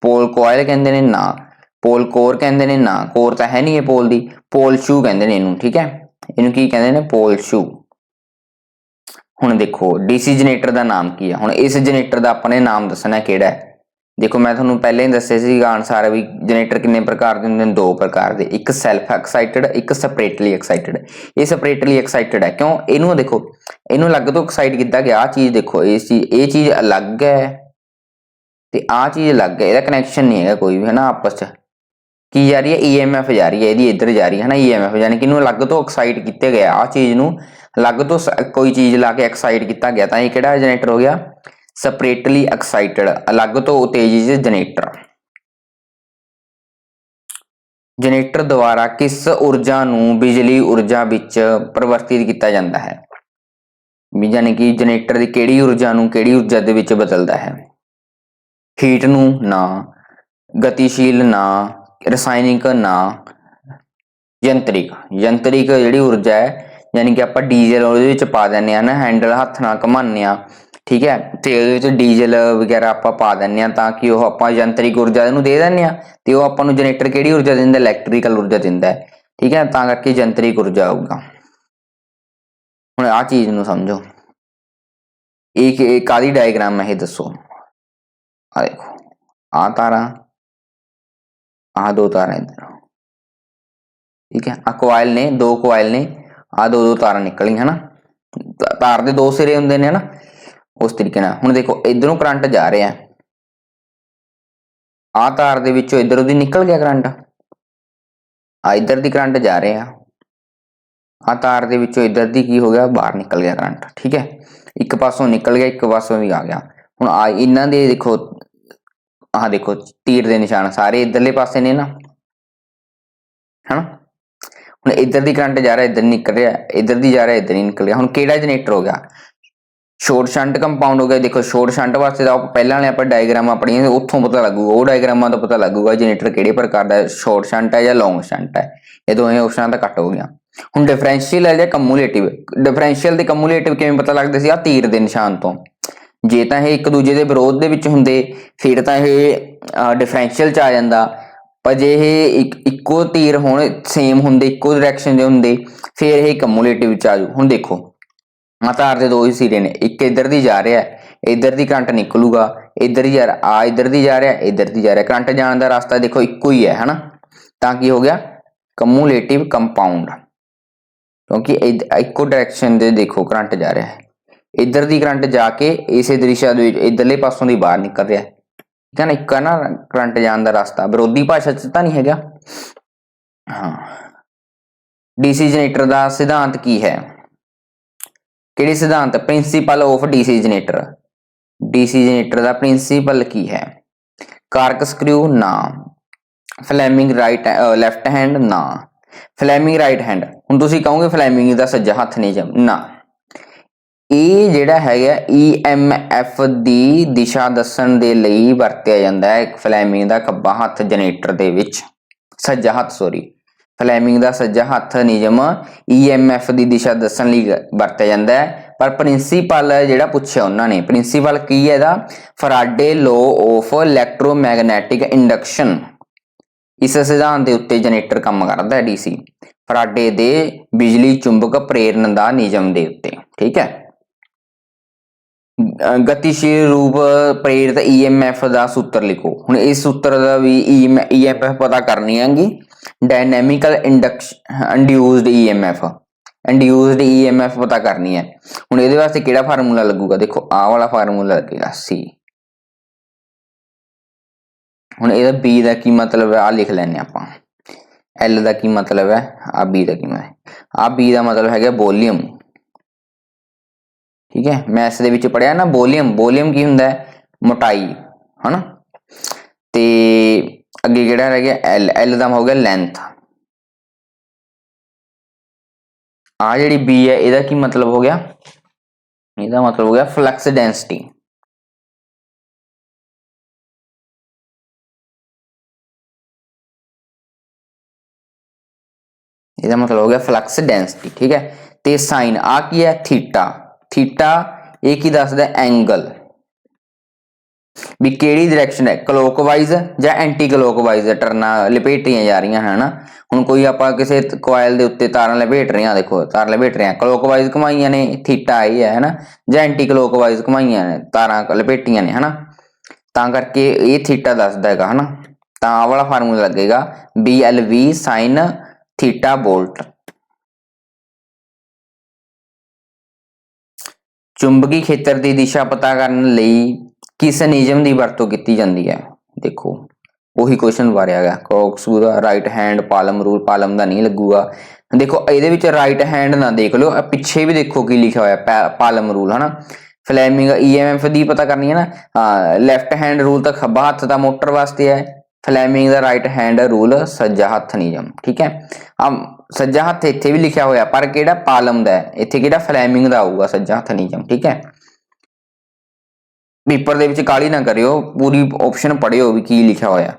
ਪੋਲ ਕੋਇਲ ਕਹਿੰਦੇ ਨੇ ਨਾ। ਪੋਲ ਕੋਰ ਕਹਿੰਦੇ ਨੇ ਨਾ। ਕੋਰ ਤਾਂ ਹੈ ਨਹੀਂ ਇਹ ਪੋਲ ਦੀ। ਪੋਲ ਸ਼ੂ ਕਹਿੰਦੇ ਨੇ ਇਹਨੂੰ, ਠੀਕ ਹੈ? ਇਹਨੂੰ ਕੀ ਕਹਿੰਦੇ ਨੇ? Pole shoe. ਹੁਣ ਦੇਖੋ ਡੀਸੀ ਜਨਰੇਟਰ ਦਾ ਨਾਮ ਕੀ ਹੈ ਹੁਣ ਇਸ ਜਨਰੇਟਰ ਦਾ ਆਪਾਂ ਨੇ ਨਾਮ ਦੱਸਣਾ ਕਿਹੜਾ ਹੈ? ਦੇਖੋ, ਮੈਂ ਤੁਹਾਨੂੰ ਪਹਿਲਾਂ ਹੀ ਦੱਸਿਆ ਸੀਗਾ ਅਨਸਾਰ ਵੀ ਜਨਰੇਟਰ ਕਿੰਨੇ ਪ੍ਰਕਾਰ ਦੇ ਹੁੰਦੇ ਨੇ, ਦੋ ਪ੍ਰਕਾਰ ਦੇ। ਇੱਕ ਸੈਲਫ ਐਕਸਾਈਟਡ ਇੱਕ ਸੈਪਰੇਟਲੀ ਐਕਸਾਈਟਡ ਇਹ ਸੈਪਰੇਟਲੀ ਐਕਸਾਈਟਡ ਹੈ। ਕਿਉਂ? ਇਹਨੂੰ ਦੇਖੋ, ਇਹਨੂੰ ਅਲੱਗ ਤੋਂ ਐਕਸਾਈਟ ਕੀਤਾ ਗਿਆ। ਆ ਚੀਜ਼ ਦੇਖੋ ਇਸ ਚੀਜ਼ ਇਹ ਚੀਜ਼ ਅਲੱਗ ਹੈ ਤੇ ਆ ਚੀਜ਼ ਅਲੱਗ ਹੈ। ਇਹਦਾ ਕਨੈਕਸ਼ਨ ਨਹੀਂ ਹੈਗਾ ਕੋਈ ਵੀ, ਹਨਾ, ਆਪਸ ਚ। ਕੀ ਜਾ ਰਹੀ ਹੈ? EMF ਜਾ ਰਹੀ ਹੈ। ਇਹਦੀ ਇੱਧਰ ਜਾ ਰਹੀ ਹੈ, ਹਨਾ EMF ਯਾਨੀ ਕਿ ਇਹਨੂੰ ਅਲੱਗ ਤੋਂ ਐਕਸਾਈਟ ਕੀਤੇ ਗਿਆ। ਆ ਚੀਜ਼ ਨੂੰ ਅਲੱਗ ਤੋਂ ਕੋਈ ਚੀਜ਼ ਲਾ ਕੇ ਐਕਸਾਈਟ ਕੀਤਾ ਗਿਆ। ਤਾਂ ਇਹ ਕਿਹੜਾ ਜਨਰੇਟਰ ਹੋ ਗਿਆ? ਸਪਰੇਟਲੀ ਐਕਸਾਈਟਡ, ਅਲੱਗ ਤੋਂ ਉਤੇਜਿਤ ਜਨਰੇਟਰ। ਜਨਰੇਟਰ ਦੁਆਰਾ ਕਿਸ ਊਰਜਾ ਨੂੰ ਬਿਜਲੀ ਊਰਜਾ ਵਿੱਚ ਪਰਿਵਰਤਿਤ ਕੀਤਾ ਜਾਂਦਾ ਹੈ? ਵੀ ਯਾਨੀ ਕਿ ਜਨਰੇਟਰ ਦੀ ਕਿਹੜੀ ਊਰਜਾ ਨੂੰ ਕਿਹੜੀ ਊਰਜਾ ਦੇ ਵਿੱਚ ਬਦਲਦਾ ਹੈ? ਹੀਟ ਨੂੰ ਨਾ, ਗਤੀਸ਼ੀਲ ਨਾ, ਰਸਾਇਣਿਕ ਨਾ, ਯੰਤਰਿਕ। ਯੰਤਰਿਕ ਜਿਹੜੀ ਊਰਜਾ ਹੈ ਯਾਨੀ ਕਿ ਆਪਾਂ ਡੀਜ਼ਲ ਉਹਦੇ ਵਿੱਚ ਪਾ ਦਿੰਦੇ ਆ ਨਾ ਹੈਂਡਲ ਹੱਥ ਨਾਲ ਘਮਾਉਂਦੇ ਆ ਠੀਕ ਹੈ? ਤੇ ਉਹਦੇ ਵਿੱਚ ਡੀਜ਼ਲ ਵਗੈਰਾ ਆਪਾਂ ਪਾ ਦਿੰਦੇ ਆ ਤਾਂ ਕਿ ਉਹ ਆਪਾਂ ਯੰਤਰਿਕ ਊਰਜਾ ਨੂੰ ਦੇ ਦਿੰਦੇ ਆ ਤੇ ਉਹ ਆਪਾਂ ਨੂੰ ਜਨਰੇਟਰ ਕਿਹੜੀ ਊਰਜਾ ਦਿੰਦਾ? ਇਲੈਕਟ੍ਰੀਕਲ ਊਰਜਾ ਦਿੰਦਾ ਹੈ। ਠੀਕ ਹੈ? ਤਾਂ ਕਰਕੇ ਯੰਤਰਿਕ ਊਰਜਾ ਆਊਗਾ। ਹੁਣ ਆ ਚੀਜ਼ ਨੂੰ ਸਮਝੋ। ਇਹ ਕਿ- ਇਹ ਡਾਇਗਰਾਮ ਹੈ ਇਹ ਦੱਸੋ। ਆ ਦੇਖੋ। ਆ ਤਾਰਾ। ਆ ਦੋ ਤਾਰਾਂ ਇੱਧਰ। ਠੀਕ ਹੈ? ਆ ਕੋਇਲ ਨੇ, ਦੋ ਕੋਇਲ ਨੇ। ਆ ਦੋ ਦੋ ਤਾਰਾਂ ਨਿਕਲੀਆਂ, ਹਨਾ? ਤਾਰ ਦੇ ਦੋ ਸਿਰੇ ਹੁੰਦੇ ਨੇ, ਹਨਾ? ਉਸ ਤਰੀਕੇ ਨਾਲ ਹੁਣ ਦੇਖੋ ਇਧਰੋਂ ਕਰੰਟ ਜਾ ਰਿਹਾ ਆ ਤਾਰ ਦੇ ਵਿੱਚੋਂ ਇਧਰ ਉਹਦੀ ਨਿਕਲ ਗਿਆ ਕਰੰਟ ਆ ਇਧਰ ਦੀ ਕਰੰਟ ਜਾ ਰਿਹਾ ਆ ਤਾਰ ਦੇ ਵਿੱਚੋਂ ਇਧਰ ਦੀ ਕੀ ਹੋ ਗਿਆ ਬਾਹਰ ਨਿਕਲ ਗਿਆ ਕਰੰਟ ਠੀਕ ਹੈ ਇੱਕ ਪਾਸੋਂ ਨਿਕਲ ਗਿਆ ਇੱਕ ਪਾਸੋਂ ਵੀ ਆ ਗਿਆ ਹੁਣ ਆ ਇਹਨਾਂ ਦੇ ਦੇਖੋ ਆਹ ਦੇਖੋ ਤੀਰ ਦੇ ਨਿਸ਼ਾਨ ਸਾਰੇ ਇਧਰਲੇ ਪਾਸੇ ਨੇ ਨਾ ਹਨਾ ਹੁਣ ਇੱਧਰ ਦੀ ਕਰੰਟ ਜਾ ਰਿਹਾ ਇੱਧਰ ਨਿਕਲ ਰਿਹਾ ਇੱਧਰ ਦੀ ਜਾ ਰਿਹਾ ਇੱਧਰ ਨਹੀਂ ਨਿਕਲ ਰਿਹਾ ਹੁਣ ਕਿਹੜਾ ਜਨਰੇਟਰ ਹੋ ਗਿਆ ਸ਼ੋਰਟ ਸ਼ੰਟ ਕੰਪਾਊਂਡ ਹੋ ਗਿਆ, ਦੇਖੋ ਸ਼ੋਰਟ ਸ਼ੰਟ ਵਾਸਤੇ ਤਾਂ ਪਹਿਲਾਂ ਵਾਲੇ ਆਪਾਂ ਡਾਇਗਰਾਮਾਂ ਆਪਣੀਆਂ, ਉੱਥੋਂ ਪਤਾ ਲੱਗੂਗਾ, ਉਹ ਡਾਇਗਰਾਮਾਂ ਤੋਂ ਪਤਾ ਲੱਗੂਗਾ ਜਨਰੇਟਰ ਕਿਹੜੇ ਪ੍ਰਕਾਰ ਦਾ ਸ਼ੋਰਟ ਸ਼ੰਟ ਹੈ ਜਾਂ ਲੌਂਗ ਸ਼ੰਟ ਹੈ। ਇਹ ਦੋਵੇਂ ਆਪਸ਼ਨਾਂ ਤਾਂ ਕੱਟ ਹੋ ਗਿਆ ਹੁਣ ਡਿਫਰੈਂਸ਼ੀਅਲ ਹੈ ਜਾਂ ਕਮੂਲੇਟਿਵ ਡਿਫਰੈਂਸ਼ੀਅਲ ਤੇ ਕਮੂਲੇਟਿਵ ਕਿਵੇਂ ਪਤਾ ਲੱਗਦਾ ਸੀ? ਆ ਤੀਰ ਦੇ ਨਿਸ਼ਾਨ ਤੋਂ। ਜੇ ਤਾਂ ਇਹ ਇੱਕ ਦੂਜੇ ਦੇ ਵਿਰੋਧ ਦੇ ਵਿੱਚ ਹੁੰਦੇ, ਫਿਰ ਤਾਂ ਇਹ ਡਿਫਰੈਂਸ਼ੀਅਲ ਚ ਆ ਜਾਂਦਾ। ਪਰ ਜੇ ਇਹ ਇੱਕੋ ਤੀਰ ਹੋਣ ਸੇਮ ਹੁੰਦੇ, ਇੱਕੋ ਡਾਇਰੈਕਸ਼ਨ ਦੇ ਹੁੰਦੇ, ਫਿਰ ਇਹ ਕਮੂਲੇਟਿਵ ਚ ਆ ਜਾਊ। ਹੁਣ ਦੇਖੋ। ਤਾਰ ਦੇ ਦੋ ਹੀ ਸਿਰੇ ਨੇ, ਇੱਕ ਇੱਧਰ ਦੀ ਜਾ ਰਿਹਾ ਹੈ ਇੱਧਰ ਦੀ ਕਰੰਟ ਨਿਕਲੂਗਾ, ਇੱਧਰ ਹੀ ਜਾ ਰਿਹਾ ਆ ਇੱਧਰ ਦੀ ਜਾ ਰਿਹਾ, ਇੱਧਰ ਦੀ ਜਾ ਰਿਹਾ ਕਰੰਟ ਜਾਣ ਦਾ ਰਸਤਾ ਦੇਖੋ ਇੱਕੋ ਹੀ ਹੈ, ਹਨਾ? ਤਾਂ ਕੀ ਹੋ ਗਿਆ? ਕਮੂਲੇਟਿਵ ਕੰਪਾਊਂਡ ਕਿਉਂਕਿ ਇਧ- ਇੱਕੋ ਡਾਇਰੈਕਸ਼ਨ ਦੇ ਦੇਖੋ ਕਰੰਟ ਜਾ ਰਿਹਾ ਹੈ। ਇੱਧਰ ਦੀ ਕਰੰਟ ਜਾ ਕੇ ਇਸੇ ਦਿਸ਼ਾ ਦੇ ਵਿੱਚ ਇੱਧਰਲੇ ਪਾਸੋਂ ਦੀ ਬਾਹਰ ਨਿਕਲ ਰਿਹਾ ਹੈ। ਠੀਕ ਹੈ ਨਾ? ਇੱਕ ਨਾ ਕਰੰਟ ਜਾਣ ਦਾ ਰਸਤਾ, ਵਿਰੋਧੀ ਭਾਸ਼ਾ ਚ ਤਾਂ ਨਹੀਂ ਹੈਗਾ। ਹਾਂ। ਡੀਸੀ ਜਨਰੇਟਰ ਦਾ ਸਿਧਾਂਤ ਕੀ ਹੈ? ਕਿਹੜੇ ਸਿਧਾਂਤ? Principle of DC generator DC generator the principle ਕੀ ਹੈ? ਕਾਰਕ ਸਕਰੂ ਨਾ ਫਲੈਮਿੰਗ ਰਾਈਟ ਲੈਫਟ ਹੈਂਡ ਨਾ ਫਲੈਮਿੰਗ ਰਾਈਟ ਹੈਂਡ ਹੁਣ ਤੁਸੀਂ ਕਹੋਗੇ ਫਲੈਮਿੰਗ ਦਾ ਸੱਜਾ ਹੱਥ ਨਹੀਂ ਜਮ ਨਾ। ਇਹ ਜਿਹੜਾ ਹੈਗਾ EMF ਦੀ ਦਿਸ਼ਾ ਦੱਸਣ ਦੇ ਲਈ ਵਰਤਿਆ ਜਾਂਦਾ ਹੈ ਫਲੈਮਿੰਗ ਦਾ ਖੱਬਾ ਹੱਥ ਜਨਰੇਟਰ ਦੇ ਵਿੱਚ। ਸੱਜਾ ਹੱਥ ਸੋਰੀ ਫਲੈਮਿੰਗ ਦਾ ਸੱਜਾ ਹੱਥ ਨਿਯਮ EMF ਦੀ ਦਿਸ਼ਾ ਦੱਸਣ ਲਈ ਵਰਤਿਆ ਜਾਂਦਾ ਹੈ। ਪਰ ਪ੍ਰਿੰਸੀਪਲ ਜਿਹੜਾ ਪੁੱਛਿਆ ਉਹਨਾਂ ਨੇ, ਪ੍ਰਿੰਸੀਪਲ ਕੀ ਹੈ ਇਹਦਾ? Faraday law of electromagnetic induction ਇਸ ਸਿਧਾਂਤ ਦੇ ਉੱਤੇ ਜਨਰੇਟਰ ਕੰਮ ਕਰਦਾ ਹੈ ਡੀਸੀ ਫਰਾਡੇ ਦੇ ਬਿਜਲੀ ਚੁੰਬਕ ਪ੍ਰੇਰਣ ਦਾ ਨਿਯਮ ਦੇ ਉੱਤੇ, ਠੀਕ ਹੈ? ਗਤੀਸ਼ੀਲ ਰੂਪ ਪ੍ਰੇਰਿਤ EMF ਦਾ ਸੂਤਰ ਲਿਖੋ। ਹੁਣ ਇਸ ਸੂਤਰ ਦਾ ਵੀ EMF ਪਤਾ ਕਰਨੀ ਹੈਗੀ। Dynamical induction induced EMF induced EMF ਪਤਾ ਕਰਨੀ ਹੈ ਹੁਣ ਇਹਦੇ ਵਾਸਤੇ ਕਿਹੜਾ ਫਾਰਮੂਲਾ ਲੱਗੂਗਾ ਦੇਖੋ ਆਹ ਵਾਲਾ ਫਾਰਮੂਲਾ ਲੱਗੇਗਾ C ਹੁਣ ਇਹਦਾ B ਦਾ ਕੀ ਮਤਲਬ ਹੈ ਆ ਲਿਖ ਲੈਣੇ ਆਪਾਂ L ਦਾ ਕੀ ਮਤਲਬ ਹੈ ਆ B ਦਾ ਕੀ ਮਤਲਬ ਹੈ ਆ B ਦਾ ਮਤਲਬ ਹੈਗਾ ਵੋਲਿਊਮ ਠੀਕ ਹੈ ਮੈਥ ਦੇ ਵਿੱਚ ਪੜਿਆ ਨਾ ਵੋਲਿਊਮ ਵੋਲਿਊਮ ਕੀ ਹੁੰਦਾ ਹੈ ਮੋਟਾਈ ਹਨਾ ਤੇ ਅੱਗੇ ਕਿਹੜਾ ਰਹਿ ਗਿਆ? L L ਦਾ ਹੋ ਗਿਆ ਲੈਂਥ ਆ ਜਿਹੜੀ B ਹੈ, ਇਹਦਾ ਕੀ ਮਤਲਬ ਹੋ ਗਿਆ? ਇਹਦਾ ਮਤਲਬ ਹੋ ਗਿਆ ਫਲਕਸ ਡੈਂਸਿਟੀ ਇਹਦਾ ਮਤਲਬ ਹੋ ਗਿਆ ਫਲਕਸ ਡੈਂਸਿਟੀ ਠੀਕ ਹੈ? ਤੇ ਸਾਈਨ ਆ ਕੀ ਹੈ? ਥੀਟਾ ਥੀਟਾ ਇਹ ਕੀ ਦੱਸਦਾ? ਐਂਗਲ ਵੀ ਕਿਹੜੀ ਡਾਇਰੈਕਸ਼ਨ ਹੈ? ਕਲੋਕਵਾਈਜ਼ ਜਾਂ ਐਂਟੀ ਕਲੋਕਵਾਈਜ਼ ਟਰਨਾਂ ਲਪੇਟੀਆਂ ਜਾ ਰਹੀਆਂ, ਹਨ? ਹੁਣ ਕੋਈ ਆਪਾਂ ਕਿਸੇ ਕੋਇਲ ਦੇ ਉੱਤੇ ਤਾਰਾਂ ਲਪੇਟ ਰਹੇ ਹਾਂ, ਦੇਖੋ, ਤਾਰ ਲਪੇਟ ਰਹੇ ਹਾਂ। ਕਲੋਕਵਾਈਜ਼ ਘੁਮਾਈਆਂ ਨੇ ਥੀਟਾ ਆਈ ਹੈ, ਹਨਾ? ਜਾਂ ਐਂਟੀ ਕਲੋਕਵਾਈਜ਼ ਘੁਮਾਈਆਂ ਨੇ, ਤਾਰਾਂ ਲਪੇਟੀਆਂ ਨੇ, ਹਨਾ? ਤਾਂ ਕਰਕੇ ਇਹ ਥੀਟਾ ਦੱਸਦਾ ਹੈਗਾ, ਹਨਾ? ਤਾਂ ਆਹ ਵਾਲਾ ਫਾਰਮੂਲਾ ਲੱਗੇਗਾ BLV sin ਥੀਟਾ ਵੋਲਟ ਚੁੰਬਕੀ ਖੇਤਰ ਦੀ ਦਿਸ਼ਾ ਪਤਾ ਕਰਨ ਲਈ ਕਿਸ ਨਿਯਮ ਦੀ ਵਰਤੋਂ ਕੀਤੀ ਜਾਂਦੀ ਹੈ। ਦੇਖੋ, ਉਹੀ ਕੁਐਸਚਨ ਵਾਰਿਆ ਗਿਆ। ਕੌਕਸੂ ਦਾ right hand palm rule palm ਦਾ ਨਹੀਂ ਲੱਗੂਗਾ। ਦੇਖੋ, ਇਹਦੇ ਵਿੱਚ ਰਾਈਟ ਹੈਂਡ ਨਾ ਦੇਖ ਲਓ। ਪਿੱਛੇ ਵੀ ਦੇਖੋ ਕੀ ਲਿਖਿਆ ਹੋਇਆ, ਪਾ- ਪਾਲਮ ਰੂਲ ਹਨਾ? ਫਲੈਮਿੰਗ ਈਐਮਐਫ ਦੀ ਪਤਾ ਕਰਨੀ ਹੈ ਨਾ? ਲੈਫਟ ਹੈਂਡ ਰੂਲ ਤਾਂ ਖੱਬਾ ਹੱਥ ਦਾ ਮੋਟਰ ਵਾਸਤੇ ਹੈ। ਫਲੈਮਿੰਗ ਦਾ ਰਾਈਟ ਹੈਂਡ ਰੂਲ ਸੱਜਾ ਹੱਥ ਨਿਯਮ, ਠੀਕ ਹੈ? ਆ ਸੱਜਾ ਹੱਥ ਇੱਥੇ ਵੀ ਲਿਖਿਆ ਹੋਇਆ, ਪਰ ਕਿਹੜਾ ਪਾਲਮ ਦਾ ਹੈ? ਇੱਥੇ ਕਿਹੜਾ ਫਲੈਮਿੰਗ ਦਾ ਆਊਗਾ, ਸੱਜਾ ਹੱਥ ਨਿਯਮ, ਠੀਕ ਹੈ? ਪੇਪਰ ਦੇ ਵਿੱਚ ਕਾਲੀ ਨਾ ਕਰਿਓ, ਪੂਰੀ ਆਪਸ਼ਨ ਪੜਿਓ ਵੀ ਕੀ ਲਿਖਿਆ ਹੋਇਆ।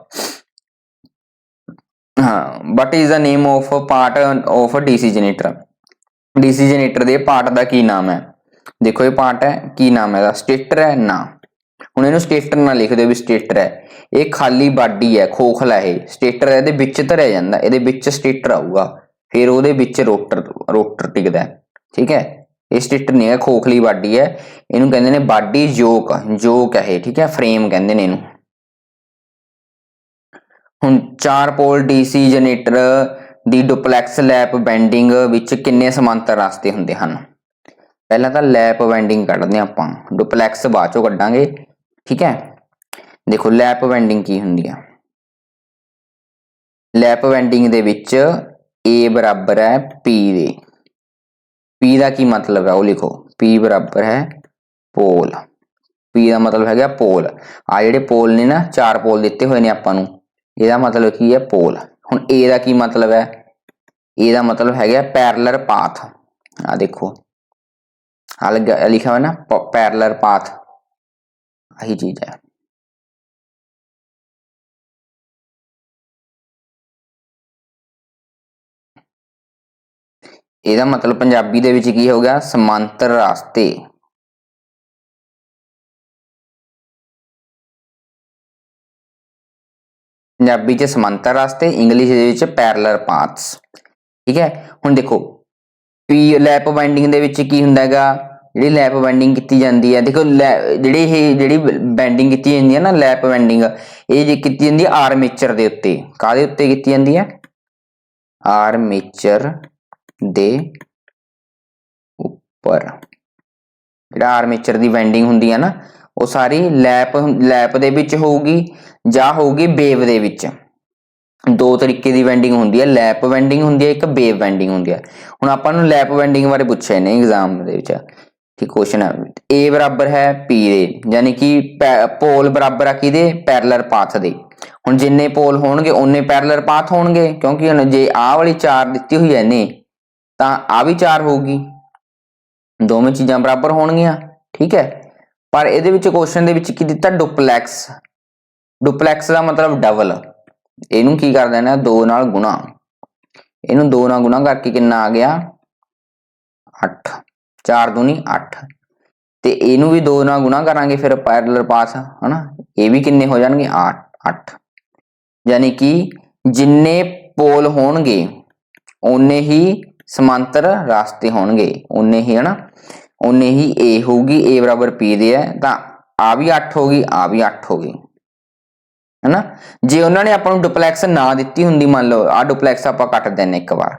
ਹਾਂ what is the name of part of DC generator DC generator ਦੇ ਪਾਰਟ ਦਾ ਕੀ ਨਾਮ ਹੈ? ਦੇਖੋ ਇਹ ਪਾਰਟ ਹੈ, ਕੀ ਨਾਮ ਹੈ ਇਹਦਾ? ਸਟੇਟਰ ਹੈ ਨਾ। ਹੁਣ ਇਹਨੂੰ ਸਟੇਟਰ ਨਾ ਲਿਖ ਦਿਓ ਵੀ ਸਟੇਟਰ ਹੈ। ਇਹ ਖਾਲੀ ਬਾਡੀ ਹੈ, ਖੋਖਲਾ ਇਹ। ਸਟੇਟਰ ਇਹਦੇ ਵਿੱਚ ਧਰਿਆ ਜਾਂਦਾ, ਇਹਦੇ ਵਿੱਚ ਸਟੇਟਰ ਆਊਗਾ। ਫਿਰ ਉਹਦੇ ਵਿੱਚ ਰੋਟਰ ਰੋਟਰ ਟਿਕਦਾ ਠੀਕ ਹੈ? ਇਹ ਸਟੇਟਰ ਨਹੀਂ ਹੈ, ਖੋਖਲੀ ਬਾਡੀ ਹੈ, ਇਹਨੂੰ ਕਹਿੰਦੇ ਨੇ ਬਾਡੀ ਜੋਕ ਜੋਕ ਹੈ ਠੀਕ ਹੈ, ਫਰੇਮ ਕਹਿੰਦੇ ਨੇ ਇਹਨੂੰ। ਹੁਣ 4 ਪੋਲ ਡੀਸੀ ਜਨਰੇਟਰ ਦੀ ਡੁਪਲੈਕਸ ਲੈਪ ਬੈਂਡਿੰਗ ਵਿੱਚ ਕਿੰਨੇ ਸਮਾਂਤਰ ਰਸਤੇ ਹੁੰਦੇ ਹਨ? ਪਹਿਲਾਂ ਤਾਂ ਲੈਪ ਬੈਂਡਿੰਗ ਕੱਢਦੇ ਹਾਂ ਆਪਾਂ, ਡੁਪਲੈਕਸ ਬਾਅਦ ਚੋਂ ਕੱਢਾਂਗੇ, ਠੀਕ ਹੈ। ਦੇਖੋ, ਲੈਪ ਬੈਂਡਿੰਗ ਕੀ ਹੁੰਦੀ ਆ? ਲੈਪ ਬੈਂਡਿੰਗ ਦੇ ਵਿੱਚ A ਬਰਾਬਰ ਹੈ P ਦੇ। P ਦਾ ਕੀ ਮਤਲਬ ਹੈ ਉਹ ਲਿਖੋ P ਬਰਾਬਰ ਹੈ ਪੋਲ P ਦਾ ਮਤਲਬ ਹੈਗਾ ਪੋਲ ਆ ਜਿਹੜੇ ਪੋਲ ਨੇ ਨਾ ਚਾਰ ਪੋਲ ਦਿੱਤੇ ਹੋਏ ਨੇ ਆਪਾਂ ਨੂੰ ਇਹਦਾ ਮਤਲਬ ਕੀ ਹੈ ਪੋਲ ਹੁਣ A ਦਾ ਕੀ ਮਤਲਬ ਹੈ A ਦਾ ਮਤਲਬ ਹੈਗਾ ਪੈਰਲਰ ਪਾਥ ਆ ਦੇਖੋ ਆ ਲੱਗਾ ਲਿਖਿਆ ਹੋਇਆ ਨਾ ਪੈਰਲਰ ਪਾਥ ਆਹੀ ਚੀਜ਼ ਹੈ ਇਹਦਾ ਮਤਲਬ ਪੰਜਾਬੀ ਦੇ ਵਿੱਚ ਕੀ ਹੋ ਗਿਆ? ਸਮਾਂਤਰ ਰਾਸਤੇ। ਪੰਜਾਬੀ 'ਚ ਸਮਾਂਤਰ ਰਾਸਤੇ, ਇੰਗਲਿਸ਼ ਦੇ ਵਿੱਚ ਪੈਰਲਰ ਪਾਥਸ ਠੀਕ ਹੈ? ਹੁਣ ਦੇਖੋ ਪੀ ਲੈਪ ਬਾਈਂਡਿੰਗ ਦੇ ਵਿੱਚ ਕੀ ਹੁੰਦਾ ਹੈਗਾ? ਜਿਹੜੀ ਲੈਪ ਬਾਈਂਡਿੰਗ ਕੀਤੀ ਜਾਂਦੀ ਹੈ, ਦੇਖੋ, ਲੈ- ਜਿਹੜੀ ਇਹ, ਜਿਹੜੀ ਬਾਈਂਡਿੰਗ ਕੀਤੀ ਜਾਂਦੀ ਹੈ ਨਾ ਲੈਪ ਬਾਈਂਡਿੰਗ ਇਹ ਜੇ ਕੀਤੀ ਜਾਂਦੀ ਹੈ ਆਰਮੇਚਰ ਦੇ ਉੱਤੇ। ਕਾਦੇ ਉੱਤੇ ਕੀਤੀ ਜਾਂਦੀ ਹੈ? ਆਰਮੇਚਰ ਦੇ ਉੱਪਰ। ਜਿਹੜਾ ਆਰਮੇਚਰ ਦੀ ਵੈਂਡਿੰਗ ਹੁੰਦੀ ਹੈ ਨਾ, ਉਹ ਸਾਰੀ ਲੈਪ ਲੈਪ ਦੇ ਵਿੱਚ ਹੋਊਗੀ ਜਾਂ ਹੋਊਗੀ ਵੇਵ ਦੇ ਵਿੱਚ। ਦੋ ਤਰੀਕੇ ਦੀ ਵੈਂਡਿੰਗ ਹੁੰਦੀ ਹੈ ਲੈਪ ਵੈਂਡਿੰਗ ਹੁੰਦੀ ਹੈ ਇੱਕ ਵੇਵ ਵੈਂਡਿੰਗ ਹੁੰਦੀ ਹੈ ਹੁਣ ਆਪਾਂ ਨੂੰ ਲੈਪ ਵੈਂਡਿੰਗ ਬਾਰੇ ਪੁੱਛਿਆ ਨੇ ਐਗਜ਼ਾਮ ਦੇ ਵਿੱਚ। ਠੀਕ ਕੁਐਸਚਨ ਹੈ A ਬਰਾਬਰ ਹੈ, P ਦੇ। ਯਾਨੀ ਕਿ ਪੋਲ ਬਰਾਬਰ ਆ ਕਿਹਦੇ? ਪੈਰਲਰ ਪਾਥ ਦੇ। ਹੁਣ ਜਿੰਨੇ ਪੋਲ ਹੋਣਗੇ ਉਹਨੇ ਪੈਰਲਰ ਪਾਥ ਹੋਣਗੇ। ਕਿਉਂਕਿ ਹੁਣ ਜੇ ਆਹ ਵਾਲੀ ਚਾਰ ਦਿੱਤੀ ਹੋਈ ਹੈ ਨੇ ਤਾਂ ਆ ਵੀ ਚਾਰ ਹੋਊਗੀ। ਦੋਵੇਂ ਚੀਜ਼ਾਂ ਬਰਾਬਰ ਹੋਣਗੀਆਂ, ਠੀਕ ਹੈ? ਪਰ ਇਹਦੇ ਵਿੱਚ ਕੁਐਸਚਨ ਦੇ ਵਿੱਚ ਕੀ ਦਿੱਤਾ? ਡੁਪਲੈਕਸ। ਡੁਪਲੈਕਸ ਦਾ ਮਤਲਬ ਡਬਲ ਇਹਨੂੰ ਕੀ ਕਰ ਦੇਣਾ? 2 ਨਾਲ ਗੁਣਾ। ਇਹਨੂੰ 2 ਨਾਲ ਗੁਣਾ ਕਰਕੇ ਕਿੰਨਾ ਆ ਗਿਆ? 8 4 ਦੂਣੀ 8 ਤੇ ਇਹਨੂੰ ਵੀ 2 ਨਾਲ ਗੁਣਾ ਕਰਾਂਗੇ ਫਿਰ ਪੈਰਲਲ ਪਾਸ ਹਨਾ? ਇਹ ਵੀ ਕਿੰਨੇ ਹੋ ਜਾਣਗੇ? 8 8 ਯਾਨੀ ਕਿ ਜਿੰਨੇ ਪੋਲ ਹੋਣਗੇ, ਓਨੇ ਹੀ ਸਮਾਂਤਰ ਰਾਸਤੇ ਹੋਣਗੇ। ਓਨੇ ਹੀ ਹਨਾ ਓਨੇ ਹੀ A ਹੋਊਗੀ, A ਬਰਾਬਰ P ਦੇ ਹੈ, ਤਾਂ ਆ ਵੀ 8 ਹੋਗੀ ਆ ਵੀ 8 ਹੋਗੀ ਹਨਾ ਜੇ ਉਹਨਾਂ ਨੇ ਆਪਾਂ ਨੂੰ ਡੁਪਲੈਕਸ ਨਾ ਦਿੱਤੀ ਹੁੰਦੀ, ਮੰਨ ਲਓ ਆ ਡੁਪਲੈਕਸ ਆਪਾਂ ਕੱਟ ਦਿੰਨੇ ਇੱਕ ਵਾਰ।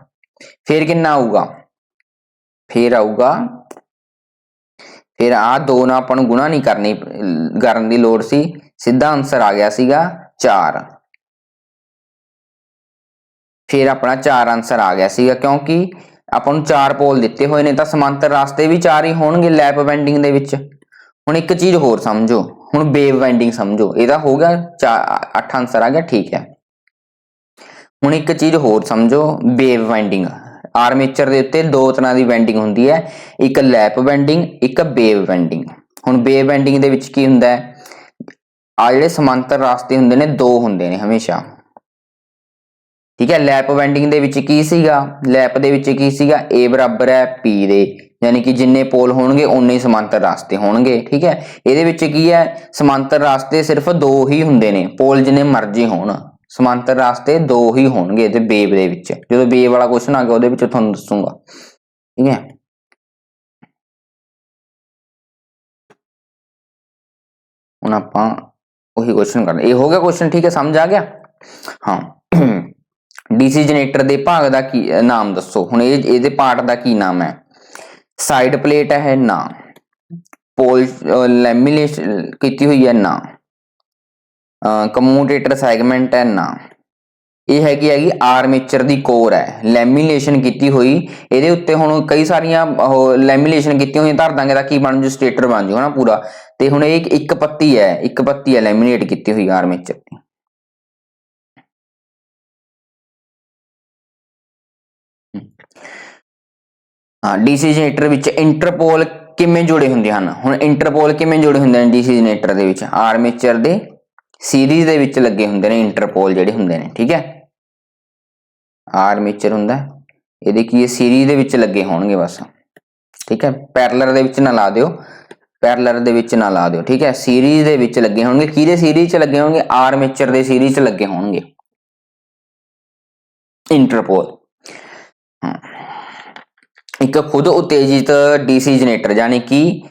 ਫਿਰ ਕਿੰਨਾ ਆਊਗਾ? ਫੇਰ ਆਊਗਾ, ਫਿਰ ਆ ਦੋ ਨਾਲ ਆਪਾਂ ਨੂੰ ਗੁਣਾ ਨਹੀਂ ਕਰਨੀ ਕਰਨ ਦੀ ਲੋੜ ਸੀ। ਸਿੱਧਾ ਆਨਸਰ ਆ ਗਿਆ ਸੀਗਾ 4 ਫਿਰ ਆਪਣਾ 4 ਆਨਸਰ ਆ ਗਿਆ ਸੀਗਾ ਕਿਉਂਕਿ ਆਪਾਂ ਨੂੰ 4 ਪੋਲ ਦਿੱਤੇ ਹੋਏ ਨੇ ਤਾਂ ਸਮਾਂਤਰ ਰਾਸਤੇ ਵੀ 4 ਹੀ ਹੋਣਗੇ ਲੈਪ ਬੈਂਡਿੰਗ ਦੇ ਵਿੱਚ। ਹੁਣ ਇੱਕ ਚੀਜ਼ ਹੋਰ ਸਮਝੋ, ਹੁਣ ਵੇਵ ਬੈਂਡਿੰਗ ਸਮਝੋ, ਇਹਦਾ ਹੋ ਗਿਆ 8 ਆਨਸਰ ਆ ਗਿਆ, ਠੀਕ ਹੈ। ਹੁਣ ਇੱਕ ਚੀਜ਼ ਹੋਰ ਸਮਝੋ ਵੇਵ ਬਾਈਂਡਿੰਗ ਆਰਮੇਚਰ ਦੇ ਉੱਤੇ ਦੋ ਤਰ੍ਹਾਂ ਦੀ ਬੈਂਡਿੰਗ ਹੁੰਦੀ ਹੈ, ਇੱਕ ਲੈਪ ਬੈਂਡਿੰਗ ਇੱਕ ਵੇਵ ਬੈਂਡਿੰਗ ਹੁਣ ਵੇਵ ਬੈਂਡਿੰਗ ਦੇ ਵਿੱਚ ਕੀ ਹੁੰਦਾ ਹੈ? ਆ ਜਿਹੜੇ ਸਮਾਂਤਰ ਰਾਸਤੇ ਹੁੰਦੇ ਨੇ, ਦੋ ਹੁੰਦੇ ਨੇ ਹਮੇਸ਼ਾ। ਠੀਕ ਹੈ, ਲੈਪ ਵੈਂਡਿੰਗ ਦੇ ਵਿੱਚ ਕੀ ਸੀਗਾ? ਲੈਪ ਦੇ ਵਿੱਚ ਕੀ ਸੀਗਾ? A ਬਰਾਬਰ ਹੈ P ਦੇ, ਯਾਨੀ ਕਿ ਜਿੰਨੇ ਪੋਲ ਹੋਣਗੇ ਉਨੇ ਹੀ ਸਮਾਂਤਰ ਰਾਸਤੇ ਹੋਣਗੇ, ਠੀਕ ਹੈ। ਇਹਦੇ ਵਿੱਚ ਕੀ ਹੈ? ਸਮਾਂਤਰ ਰਾਸਤੇ ਸਿਰਫ ਦੋ ਹੀ ਹੁੰਦੇ ਨੇ, ਪੋਲ ਜਿੰਨੇ ਮਰਜ਼ੀ ਹੋਣ, ਸਮਾਂਤਰ ਰਾਸਤੇ ਦੋ ਹੀ ਹੋਣਗੇ ਤੇ ਵੇਵ ਦੇ ਵਿੱਚ। ਜਦੋਂ ਬੇਬ ਵਾਲਾ ਕੁਐਸਚਨ ਆ ਗਿਆ, ਉਹਦੇ ਵਿੱਚ ਤੁਹਾਨੂੰ ਦੱਸੂਗਾ, ਠੀਕ ਹੈ। ਹੁਣ ਆਪਾਂ ਉਹੀ ਕੁਐਸਚਨ ਕਰਨਾ ਇਹ ਹੋ ਗਿਆ ਕੁਐਸਚਨ ਠੀਕ ਹੈ, ਸਮਝ ਆ ਗਿਆ? ਹਾਂ। ਡੀਸੀ ਜਨਰੇਟਰ ਦੇ ਭਾਗ ਦਾ ਕੀ ਨਾਮ ਦੱਸੋ? ਹੁਣ ਇਹ, ਇਹਦੇ ਪਾਰਟ ਦਾ ਕੀ ਨਾਮ ਹੈ? ਸਾਈਡ ਪਲੇਟ ਹੈ ਨਾ। ਪੋਲ ਲੈਮੀਨੇਸ਼ਨ ਕੀਤੀ ਹੋਈ ਹੈ ਨਾ। ਕਮਿਊਟੇਟਰ ਸੈਗਮੈਂਟ ਹੈ ਨਾ। ਇਹ ਹੈਗੀ ਹੈਗੀ ਆਰਮੇਚਰ ਦੀ ਕੋਰ ਹੈ। ਲੈਮੀਨੇਸ਼ਨ ਕੀਤੀ ਹੋਈ, ਇਹਦੇ ਉੱਤੇ ਹੁਣ ਕਈ ਸਾਰੀਆਂ ਉਹ ਲੈਮੀਨੇਸ਼ਨ ਕੀਤੀਆਂ ਹੋਈਆਂ, ਧਰ ਦਾਂਗੇ ਤਾਂ ਕੀ ਬਣ ਜੂ? ਸਟੇਟਰ ਬਣ ਜੂ ਹਨਾ ਪੂਰਾ। ਤੇ ਹੁਣ ਇਹ ਇੱਕ- ਇੱਕ ਪੱਤੀ ਹੈ, ਇੱਕ ਪੱਤੀ ਹੈ ਲੈਮੀਨੇਟ ਕੀਤੀ ਹੋਈ ਆਰਮੇਚਰ ਦੀ। ਹਾਂ ਡੀਸੀ ਜਨਰੇਟਰ ਵਿੱਚ ਇੰਟਰਪੋਲ ਕਿਵੇਂ ਜੁੜੇ ਹੁੰਦੇ ਹਨ? ਹੁਣ ਇੰਟਰਪੋਲ ਕਿਵੇਂ ਜੁੜੇ ਹੁੰਦੇ ਨੇ ਡੀਸੀ ਜਨਰੇਟਰ ਦੇ ਵਿੱਚ? ਆਰਮੇਚਰ ਦੇ ਸੀਰੀਜ਼ ਦੇ ਵਿੱਚ ਲੱਗੇ ਹੁੰਦੇ ਨੇ ਇੰਟਰਪੋਲ ਜਿਹੜੇ ਹੁੰਦੇ ਨੇ, ਠੀਕ ਹੈ? ਆਰਮੇਚਰ ਹੁੰਦਾ ਇਹਦੇ ਕੀ ਇਹ ਸੀਰੀਜ਼ ਦੇ ਵਿੱਚ ਲੱਗੇ ਹੋਣਗੇ ਬਸ। ਠੀਕ ਹੈ? ਪੈਰਲਰ ਦੇ ਵਿੱਚ ਨਾ ਲਾ ਦਿਓ। ਪੈਰਲਰ ਦੇ ਵਿੱਚ ਨਾ ਲਾ ਦਿਓ, ਠੀਕ ਹੈ? ਸੀਰੀਜ਼ ਦੇ ਵਿੱਚ ਲੱਗੇ ਹੋਣਗੇ। ਕਿਹਦੇ ਸੀਰੀਜ਼ 'ਚ ਲੱਗੇ ਹੋਣਗੇ? ਆਰਮੇਚਰ ਦੇ ਸੀਰੀਜ਼ 'ਚ ਲੱਗੇ ਹੋਣਗੇ। ਇੰਟਰਪੋਲ ਹਾਂ। ਇੱਕ ਖੁਦ ਉਤੇਜਿਤ ਡੀਸੀ ਜਨਰੇਟਰ ਯਾਨੀ ਕਿ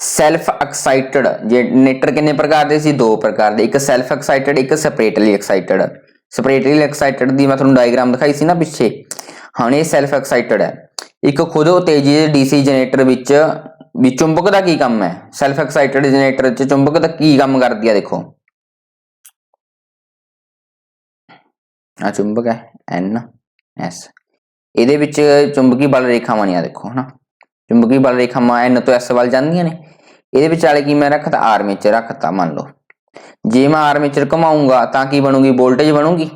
ਸੈਲਫ ਐਕਸਾਈਟਡ ਜਨਰੇਟਰ ਕਿੰਨੇ ਪ੍ਰਕਾਰ ਦੇ ਸੀ ਦੋ ਪ੍ਰਕਾਰ ਦੇ ਇੱਕ ਸੈਲਫ ਐਕਸਾਈਟਡ ਇੱਕ ਸੈਪਰੇਟਲੀ ਐਕਸਾਈਟਡ ਸੈਪਰੇਟਲੀ ਐਕਸਾਈਟਡ ਦੀ ਮੈਂ ਤੁਹਾਨੂੰ ਡਾਇਗਰਾਮ ਦਿਖਾਈ ਸੀ ਨਾ ਪਿੱਛੇ ਹੁਣ ਇਹ ਸੈਲਫ ਐਕਸਾਈਟਡ ਹੈ ਇੱਕ ਖੁਦ ਉਤੇਜਿਤ ਡੀਸੀ ਜਨਰੇਟਰ ਵਿੱਚ ਵੀ ਚੁੰਬਕ ਦਾ ਕੀ ਕੰਮ ਹੈ ਸੈਲਫ ਐਕਸਾਈਟਡ ਜਨਰੇਟਰ ਚ ਚੁੰਬਕ ਦਾ ਕੀ ਕੰਮ ਕਰਦੀ ਆ ਦੇਖੋ ਆ ਚੁੰਬਕ ਹੈ N, S ਇਹਦੇ ਵਿੱਚ ਚੁੰਬਕੀ ਬਲ ਰੇਖਾਵਾਂ ਨੇ ਆ ਦੇਖੋ ਹਨਾ। ਚੁੰਬਕੀ ਬਲ ਰੇਖਾਵਾਂ N ਤੋਂ S ਵੱਲ ਜਾਂਦੀਆਂ ਨੇ। ਇਹਦੇ ਵਿਚਾਲੇ ਕੀ ਮੈਂ ਰੱਖਤਾ? ਆਰਮੇਚਰ ਰੱਖਤਾ, ਮੰਨ ਲਓ। ਜੇ ਮੈਂ ਆਰਮੇਚਰ ਘੁਮਾਉਂਗਾ ਤਾਂ ਕੀ ਬਣੂਗੀ? ਵੋਲਟੇਜ ਬਣੂਗੀ?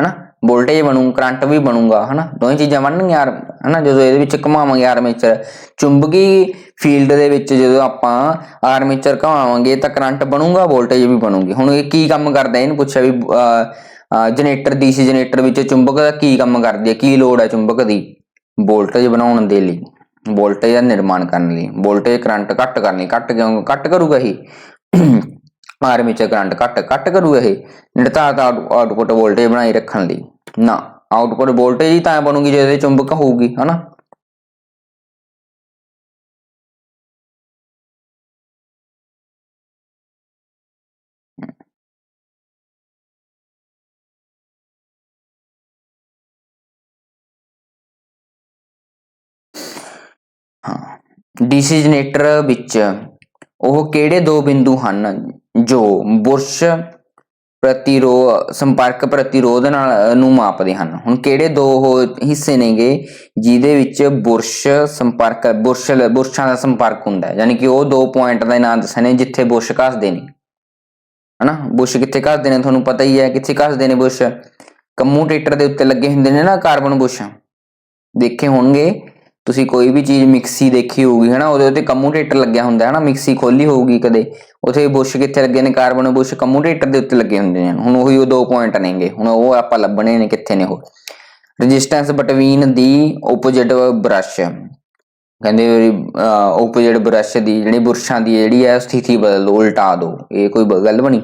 ਹਨਾ? ਵੋਲਟੇਜ ਬਣੂ, ਕਰੰਟ ਵੀ ਬਣੂਗਾ, ਹਨਾ? ਦੋਵੇਂ ਚੀਜ਼ਾਂ ਬਣਨਗੀਆਂ ਆਰ- ਹਨਾ? ਜਦੋਂ ਇਹਦੇ ਵਿੱਚ ਘੁਮਾਵਾਂਗੇ ਆਰਮੇਚਰ, ਚੁੰਬਕੀ ਫੀਲਡ ਦੇ ਵਿੱਚ ਜਦੋਂ ਆਪਾਂ ਆਰਮੇਚਰ ਘੁਮਾਵਾਂਗੇ ਤਾਂ ਕਰੰਟ ਬਣੂਗਾ, ਵੋਲਟੇਜ ਵੀ ਬਣੂਗੀ। ਹੁਣ ਇਹ ਕੀ ਕੰਮ ਕਰਦਾ? ਇਹਨੂੰ ਪੁੱਛਿਆ ਵੀ ਜਨਰੇਟਰ ਡੀਸੀ ਜਨਰੇਟਰ ਵਿੱਚ ਚੁੰਬਕ ਦਾ ਕੀ ਕੰਮ ਕਰਦੀ ਹੈ? ਕੀ ਲੋੜ ਹੈ ਚੁੰਬਕ ਦੀ? ਵੋਲਟੇਜ ਬਣਾਉਣ ਦੇ ਲਈ, ਵੋਲਟੇਜ ਦਾ ਨਿਰਮਾਣ ਕਰਨ ਲਈ। ਵੋਲਟੇਜ ਕਰੰਟ ਘੱਟ ਕਰਨ ਲਈ ਘੱਟ ਕਿਉਂ? ਘੱਟ ਕਰੂਗਾ ਇਹ। ਆਰਮੇਚਰ ਕਰੰਟ ਘੱਟ ਘੱਟ ਕਰੂਗਾ ਇਹ। ਨਿਰਧਾਰਤ ਆਊਟਪੁੱਟ ਵੋਲਟੇਜ ਬਣਾਈ ਰੱਖਣ ਲਈ। ਨਾ, ਆਊਟਪੁੱਟ ਵੋਲਟੇਜ ਹੀ ਤਾਂ ਬਣੂਗੀ ਜੇ ਇਹਦੇ ਚੁੰਬਕ ਹੋਊਗੀ, ਹਨਾ? ਡਿਸੀਜਨੇਟਰ ਵਿੱਚ ਉਹ ਕਿਹੜੇ ਦੋ ਬਿੰਦੂ ਹਨ ਜੋ ਬੁਰਸ਼ ਪ੍ਰਤੀਰੋ ਸੰਪਰਕ ਪ੍ਰਤੀਰੋਧ ਨਾਲ ਨੂੰ ਮਾਪਦੇ ਹਨ? ਹੁਣ ਕਿਹੜੇ ਦੋ ਉਹ ਹਿੱਸੇ ਨੇਗੇ ਜਿਹਦੇ ਵਿੱਚ ਬੁਰਸ਼ ਸੰਪਰਕ, ਬੁਰਸ਼ ਬੁਰਸ਼ਾਂ ਦਾ ਸੰਪਰਕ ਹੁੰਦਾ ਹੈ? ਯਾਨੀ ਕਿ ਉਹ ਦੋ ਪੁਆਇੰਟ ਦਾ ਨਾਮ ਦੱਸਣੇ ਜਿੱਥੇ ਬੁਰਸ਼ ਘਸਦੇ ਨੇ। ਹਨਾ? ਬੁਰਸ਼ ਕਿੱਥੇ ਘਸਦੇ ਨੇ ਤੁਹਾਨੂੰ ਪਤਾ ਹੀ ਹੈ, ਕਿੱਥੇ ਘਸਦੇ ਨੇ ਬੁਰਸ਼? ਕਮਿਊਟੇਟਰ ਦੇ ਉੱਤੇ ਲੱਗੇ ਹੁੰਦੇ ਨੇ ਨਾ ਕਾਰਬਨ ਬੁਰਸ਼। ਦੇਖੇ ਹੋਣਗੇ ਤੁਸੀਂ ਕੋਈ ਵੀ ਚੀਜ਼ ਮਿਕਸੀ ਦੇਖੀ ਹੋਊਗੀ, ਹਨਾ, ਉਹਦੇ ਉੱਤੇ ਕਮਿਊਟੇਟਰ ਲੱਗਿਆ ਹੁੰਦਾ ਹੈ ਨਾ ਮਿਕਸੀ ਖੋਲੀ ਹੋਊਗੀ ਕਦੇ, ਉਥੇ ਬੁਸ਼ ਕਿੱਥੇ ਲੱਗੇ ਨੇ, ਕਾਰਬਨ ਬੁਸ਼ ਕਮਿਊਟੇਟਰ ਦੇ ਉੱਤੇ ਲੱਗੇ ਹੁੰਦੇ ਨੇ, ਹੁਣ ਉਹੀ ਉਹ ਦੋ ਪੁਆਇੰਟ ਨੇਗੇ, ਹੁਣ ਉਹ ਆਪਾਂ ਲੱਭਣੇ ਨੇ ਕਿੱਥੇ ਨੇ ਉਹ। Resistance between the opposite brush ਕਹਿੰਦੇ ਆਪੋਜ਼ਿਟ ਬ੍ਰਸ਼ ਦੀ ਜਿਹੜੀ ਬੁਰਸ਼ਾਂ ਦੀ ਜਿਹੜੀ ਹੈ, ਸਥਿਤੀ ਬਦਲ ਉਲਟਾ ਦੋ, ਇਹ ਕੋਈ ਗੱਲ ਬਣੀ।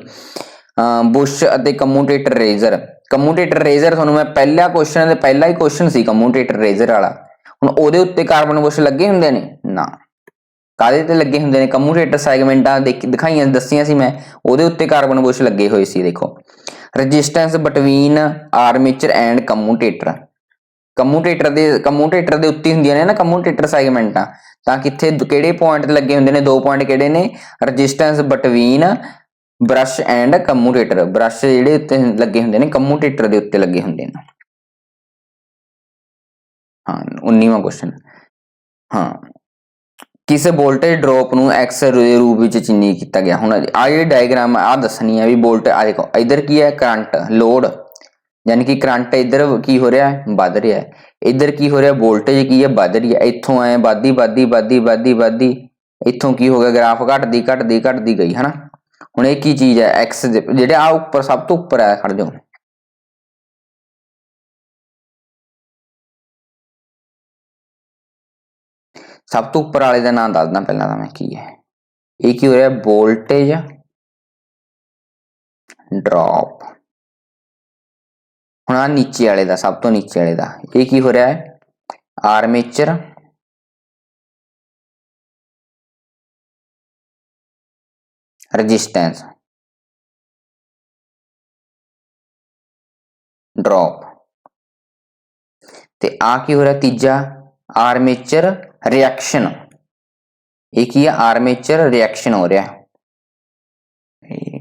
ਬੁਸ਼ ਅਤੇ ਕਮਿਊਟੇਟਰ ਰੇਜ਼ਰ ਕਮਿਊਟੇਟਰ ਰੇਜ਼ਰ ਤੁਹਾਨੂੰ ਮੈਂ ਪਹਿਲਾ ਕੁਐਸਚਨ ਦੇ ਪਹਿਲਾ ਹੀ ਕੁਐਸਚਨ ਸੀ ਕਮਿਊਟੇਟਰ ਰੇਜ਼ਰ ਵਾਲਾ। ਹੁਣ ਉਹਦੇ ਉੱਤੇ ਕਾਰਬਨ ਬੁਸ਼ ਲੱਗੇ ਹੁੰਦੇ ਨੇ? ਨਾ। ਕਾਦੇ ਤੇ ਲੱਗੇ ਹੁੰਦੇ ਨੇ? ਕਮਿਊਟੇਟਰ ਸੈਗਮੈਂਟਾਂ ਦੇਖ ਦਿਖਾਈਆਂ, ਦੱਸੀਆਂ ਸੀ ਮੈਂ। ਉਹਦੇ ਉੱਤੇ ਕਾਰਬਨ ਬੁਸ਼ ਲੱਗੇ ਹੋਏ ਸੀ, ਦੇਖੋ। Resistance between armature and commutator commutator ਦੇ ਕਮਿਊਟੇਟਰ ਦੇ ਉੱਤੇ ਹੁੰਦੀਆਂ ਨੇ ਨਾ ਕਮਿਊਟੇਟਰ ਸੈਗਮੈਂਟਾਂ, ਤਾਂ ਕਿੱਥੇ ਕਿਹੜੇ ਪੁਆਇੰਟ ਲੱਗੇ ਹੁੰਦੇ ਨੇ? ਦੋ ਪੁਆਇੰਟ ਕਿਹੜੇ ਨੇ? Resistance between brush and commutator brush ਜਿਹੜੇ ਉੱਤੇ ਲੱਗੇ ਹੁੰਦੇ ਨੇ ਕਮਿਊਟੇਟਰ ਦੇ ਉੱਤੇ ਲੱਗੇ ਹੁੰਦੇ ਨੇ। ਹਾਂ 19ਵਾਂ ਕੁਐਸਚਨ ਹਾਂ। ਕਿਸੇ ਵੋਲਟੇਜ ਡ੍ਰੌਪ ਨੂੰ ਐਕਸ ਦੇ ਰੂਪ ਵਿੱਚ ਚਿੰਨ੍ਹਿਤ ਕੀਤਾ ਗਿਆ। ਹੁਣ ਆ ਜਿਹੜੀ ਡਾਇਗਰਾਮ ਆ ਦੱਸਣੀ ਹੈ ਵੀ ਵੋਲਟ ਆ ਦੇਖੋ, ਇਧਰ ਕੀ ਹੈ? ਕਰੰਟ ਲੋਡ ਯਾਨੀ ਕਿ ਕਰੰਟ ਇਧਰ ਕੀ ਹੋ ਰਿਹਾ ਹੈ? ਵੱਧ ਰਿਹਾ ਹੈ। ਇਧਰ ਕੀ ਹੋ ਰਿਹਾ? ਵੋਲਟੇਜ ਕੀ ਹੈ? ਵੱਧ ਰਹੀ ਹੈ। ਇੱਥੋਂ ਐ ਵੱਧਦੀ ਵੱਧਦੀ ਵੱਧਦੀ ਵੱਧਦੀ ਵੱਧਦੀ। ਇੱਥੋਂ ਕੀ ਹੋ ਗਿਆ? ਗ੍ਰਾਫ ਘਟਦੀ ਘਟਦੀ ਘਟਦੀ ਗਈ, ਹਨਾ? ਹੁਣ ਇਹ ਕੀ ਚੀਜ਼ ਹੈ? ਐਕਸ ਜਿਹੜੇ ਆ ਉੱਪਰ ਸਭ ਤੋਂ ਉੱਪਰ ਹੈ ਖੜ ਜਾਓ। ਸਭ ਤੋਂ ਉੱਪਰ ਵਾਲੇ ਦਾ ਨਾਮ ਦੱਸਦਾ ਪਹਿਲਾਂ ਤਾਂ ਮੈਂ ਕੀ ਹੈ। ਇਹ ਕੀ ਹੋ ਰਿਹਾ? ਵੋਲਟੇਜ ਡ੍ਰੌਪ ਹੁਣ ਆ ਨੀਚੇ ਵਾਲੇ ਦਾ, ਸਭ ਤੋਂ ਨੀਚੇ ਵਾਲੇ ਦਾ। ਇਹ ਕੀ ਹੋ ਰਿਹਾ ਹੈ? ਆਰਮੇਚਰ ਰੈਜ਼ਿਸਟੈਂਸ ਡ੍ਰੌਪ ਤੇ ਆ ਕੀ ਹੋ ਰਿਹਾ? ਤੀਜਾ ਆਰਮੇਚਰ ਰਿਐਕਸ਼ਨ ਇਹ ਕੀ ਹੈ ਆਰਮੇਚਰ ਰਿਐਕਸ਼ਨ ਹੋ ਰਿਹਾ ਇਹ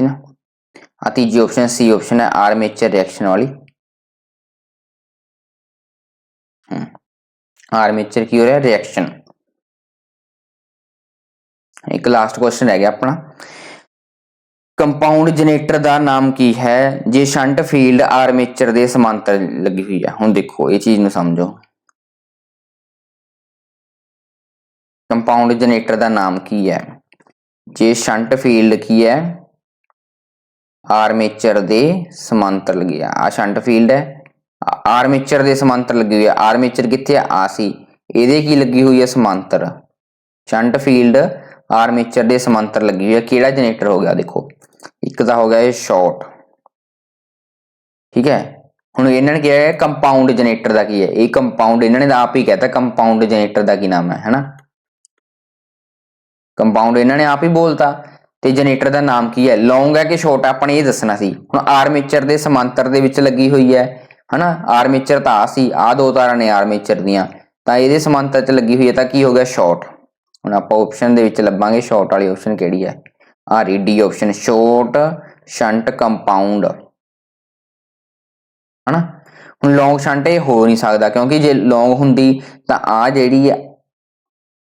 ਨਾ ਆ ਤੀਜੀ ਆਪਸ਼ਨ ਸੀ ਆਪਸ਼ਨ ਹੈ ਆਰਮੇਚਰ ਰਿਐਕਸ਼ਨ ਵਾਲੀ ਆਰਮੇਚਰ ਕੀ ਹੋ ਰਿਹਾ ਰਿਐਕਸ਼ਨ ਇੱਕ ਲਾਸਟ ਕੁਐਸਚਨ ਰਹਿ ਗਿਆ ਆਪਣਾ ਕੰਪਾਊਂਡ ਜਨਰੇਟਰ ਦਾ ਨਾਮ ਕੀ ਹੈ? ਜੇ ਸ਼ੰਟ ਫੀਲਡ ਆਰਮੇਚਰ ਦੇ ਸਮਾਂਤਰ ਲੱਗੀ ਹੋਈ ਹੈ ਹੁਣ ਦੇਖੋ, ਇਹ ਚੀਜ਼ ਨੂੰ ਸਮਝੋ। ਕੰਪਾਊਂਡ ਜਨਰੇਟਰ ਦਾ ਨਾਮ ਕੀ ਹੈ? ਜੇ ਸ਼ੰਟ ਫੀਲਡ ਕੀ ਹੈ? ਆਰਮੇਚਰ ਦੇ ਸਮਾਂਤਰ ਲੱਗੀ ਆ। ਆ ਸ਼ੰਟ ਫੀਲਡ ਹੈ। ਆ- ਆਰਮੇਚਰ ਦੇ ਸਮਾਂਤਰ ਲੱਗੀ ਹੋਈ ਹੈ ਆਰਮੇਚਰ ਕਿੱਥੇ ਆ? ਆ ਸੀ। ਇਹਦੇ ਕੀ ਲੱਗੀ ਹੋਈ ਹੈ ਸਮਾਂਤਰ। ਸ਼ੰਟ ਫੀਲਡ ਆਰਮੇਚਰ ਦੇ ਸਮਾਂਤਰ ਲੱਗੀ ਹੋਈ ਹੈ ਕਿਹੜਾ ਜਨਰੇਟਰ ਹੋ ਗਿਆ? ਦੇਖੋ। ਇੱਕ ਤਾਂ ਹੋ ਗਿਆ ਇਹ ਸ਼ਾਰਟ ਠੀਕ ਹੈ? ਹੁਣ ਇਹਨਾਂ ਨੇ ਕਿਹਾ ਹੈ ਕੰਪਾਊਂਡ ਜਨਰੇਟਰ ਦਾ ਕੀ ਹੈ? ਇਹ ਕੰਪਾਊਂਡ ਇਹਨਾਂ ਨੇ ਆਪ ਹੀ ਕਹਿਤਾ ਕੰਪਾਊਂਡ ਜਨਰੇਟਰ ਦਾ ਕੀ ਨਾਮ ਹੈ, ਹੈਨਾ? ਕੰਪਾਊਂਡ ਇਹਨਾਂ ਨੇ ਆਪ ਹੀ ਬੋਲਤਾ। ਤੇ ਜਨਰੇਟਰ ਦਾ ਨਾਮ ਕੀ ਹੈ? ਲੌਂਗ ਹੈ ਕਿ ਸ਼ਾਰਟ ਆਪਾਂ ਨੇ ਇਹ ਦੱਸਣਾ ਸੀ। ਹੁਣ ਆਰਮੇਚਰ ਦੇ ਸਮਾਂਤਰ ਦੇ ਵਿੱਚ ਲੱਗੀ ਹੋਈ ਹੈ, ਹਨਾ? ਆਰਮੇਚਰ ਤਾਂ ਆ ਸੀ ਆ ਦੋ ਤਾਰਾਂ ਨੇ ਆਰਮੇਚਰ ਦੀਆਂ। ਤਾਂ ਇਹਦੇ ਸਮਾਂਤਰ 'ਚ ਲੱਗੀ ਹੋਈ ਹੈ ਤਾਂ ਕੀ ਹੋ ਗਿਆ? ਸ਼ਾਰਟ ਹੁਣ ਆਪਾਂ ਆਪਸ਼ਨ ਦੇ ਵਿੱਚ ਲੱਭਾਂਗੇ ਸ਼ਾਰਟ ਵਾਲੀ ਆਪਸ਼ਨ ਕਿਹੜੀ ਹੈ? ਆ ਰਹੀ D option short shunt compound ਹਨਾ? ਹੁਣ ਲੌਂਗ ਸ਼ੰਟ ਇਹ ਹੋ ਨਹੀਂ ਸਕਦਾ, ਕਿਉਂਕਿ ਜੇ ਲੌਂਗ ਹੁੰਦੀ ਤਾਂ ਆ ਜਿਹੜੀ ਹੈ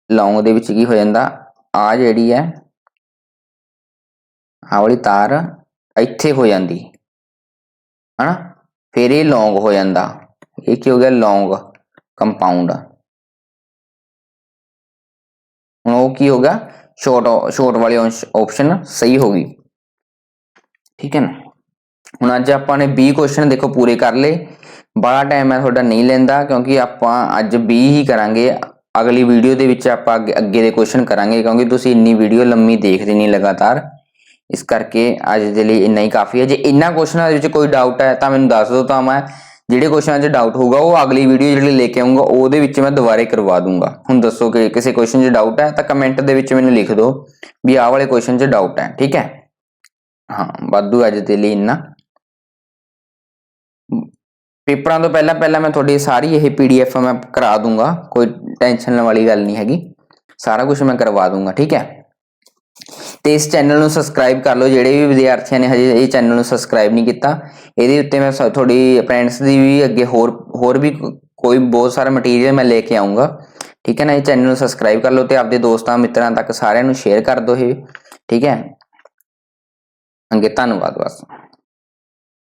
ਲੌਂਗ ਦੇ ਵਿੱਚ ਕੀ ਹੋ ਜਾਂਦਾ? ਆ ਜਿਹੜੀ ਹੈ, ਆ ਵਾਲੀ ਤਾਰ ਇੱਥੇ ਹੋ ਜਾਂਦੀ। ਹਨਾ? ਫਿਰ ਇਹ ਲੌਂਗ ਹੋ ਜਾਂਦਾ। ਇਹ ਕੀ ਹੋ ਗਿਆ? ਲੌਂਗ ਕੰਪਾਊਂਡ ਹੁਣ ਉਹ ਕੀ ਹੋ ਗਿਆ? ਸ਼ਾਰਟ ਸ਼ਾਰਟ ਵਾਲੀ ਆਪਸ਼ਨ ਸਹੀ ਹੋ ਗਈ। ਠੀਕ ਹੈ ਨਾ? ਹੁਣ ਅੱਜ ਆਪਾਂ ਨੇ 20 ਕੁਐਸਚਨ ਦੇਖੋ ਪੂਰੇ ਕਰ ਲਏ। ਬੜਾ ਟਾਈਮ ਮੈਂ ਤੁਹਾਡਾ ਨਹੀਂ ਲੈਂਦਾ ਕਿਉਂਕਿ ਆਪਾਂ ਅੱਜ 20 ਹੀ ਕਰਾਂਗੇ। ਅਗਲੀ ਵੀਡੀਓ ਦੇ ਵਿੱਚ ਆਪਾਂ ਅੱਗੇ ਅੱਗੇ ਦੇ ਕੁਐਸਚਨ ਕਰਾਂਗੇ ਕਿਉਂਕਿ ਤੁਸੀਂ ਇੰਨੀ ਵੀਡੀਓ ਲੰਮੀ ਦੇਖਦੇ ਨਹੀਂ ਲਗਾਤਾਰ। ਇਸ ਕਰਕੇ ਅੱਜ ਦੇ ਲਈ ਇੰਨਾ ਹੀ ਕਾਫੀ ਹੈ। ਜੇ ਇੰਨਾ ਕੁਐਸਚਨਾਂ ਦੇ ਵਿੱਚ ਕੋਈ ਡਾਊਟ ਹੈ ਤਾਂ ਮੈਨੂੰ ਦੱਸ ਦਿਓ ਤਾਂ ਮੈਂ ਜਿਹੜੇ ਕੁਐਸਚਨਾਂ 'ਚ ਡਾਊਟ ਹੋਊਗਾ, ਉਹ ਅਗਲੀ ਵੀਡੀਓ ਜਿਹੜੀ ਲੈ ਕੇ ਆਉਂਗਾ ਉਹਦੇ ਵਿੱਚ ਮੈਂ ਦੁਬਾਰੇ ਕਰਵਾ ਦੂੰਗਾ। ਹੁਣ ਦੱਸੋ ਕਿ ਕਿਸੇ ਕੁਐਸਚਨ 'ਚ ਡਾਊਟ ਹੈ, ਤਾਂ ਕਮੈਂਟ ਦੇ ਵਿੱਚ ਮੈਨੂੰ ਲਿਖ ਦਿਓ ਵੀ ਆਹ ਵਾਲੇ ਕੁਐਸਚਨ 'ਚ ਡਾਊਟ ਹੈ, ਠੀਕ ਹੈ? ਹਾਂ, ਵਾਧੂ ਅੱਜ ਦੇ ਲਈ ਇੰਨਾ। ਪੇਪਰਾਂ ਤੋਂ ਪਹਿਲਾਂ ਪਹਿਲਾਂ ਮੈਂ ਤੁਹਾਡੀ ਸਾਰੀ ਇਹ ਪੀਡੀਐਫ ਮੈਂ ਕਰਾ ਦੂੰਗਾ, ਕੋਈ ਟੈਨਸ਼ਨ ਵਾਲੀ ਗੱਲ ਨਹੀਂ ਹੈਗੀ। ਸਾਰਾ ਕੁਝ ਮੈਂ ਕਰਵਾ ਦੂੰਗਾ, ਠੀਕ ਹੈ? ਤੇ ਇਸ ਚੈਨਲ ਨੂੰ ਸਬਸਕ੍ਰਾਈਬ ਕਰ ਲਓ, ਜਿਹੜੇ ਵੀ ਵਿਦਿਆਰਥੀਆਂ ਨੇ ਹਜੇ ਇਹ ਚੈਨਲ ਨੂੰ ਸਬਸਕ੍ਰਾਈਬ ਨਹੀਂ ਕੀਤਾ, ਇਹਦੇ ਉੱਤੇ ਮੈਂ ਸ- ਤੁਹਾਡੀ ਅਪ੍ਰੈਂਟਿਸ ਦੀ ਵੀ ਅੱਗੇ ਹੋਰ ਹੋਰ ਵੀ ਕੋਈ ਬਹੁਤ ਸਾਰਾ ਮਟੀਰੀਅਲ ਮੈਂ ਲੈ ਕੇ ਆਉਂਗਾ ਠੀਕ ਹੈ ਨਾ, ਇਹ ਚੈਨਲ ਨੂੰ ਸਬਸਕ੍ਰਾਈਬ ਕਰ ਲਓ ਤੇ ਆਪਦੇ ਦੋਸਤਾਂ, ਮਿੱਤਰਾਂ ਤੱਕ ਸਾਰਿਆਂ ਨੂੰ ਸ਼ੇਅਰ ਕਰ ਦਿਓ ਇਹ। ਠੀਕ ਹੈ? ਅੰਗੇ ਧੰਨਵਾਦ ਬਸ।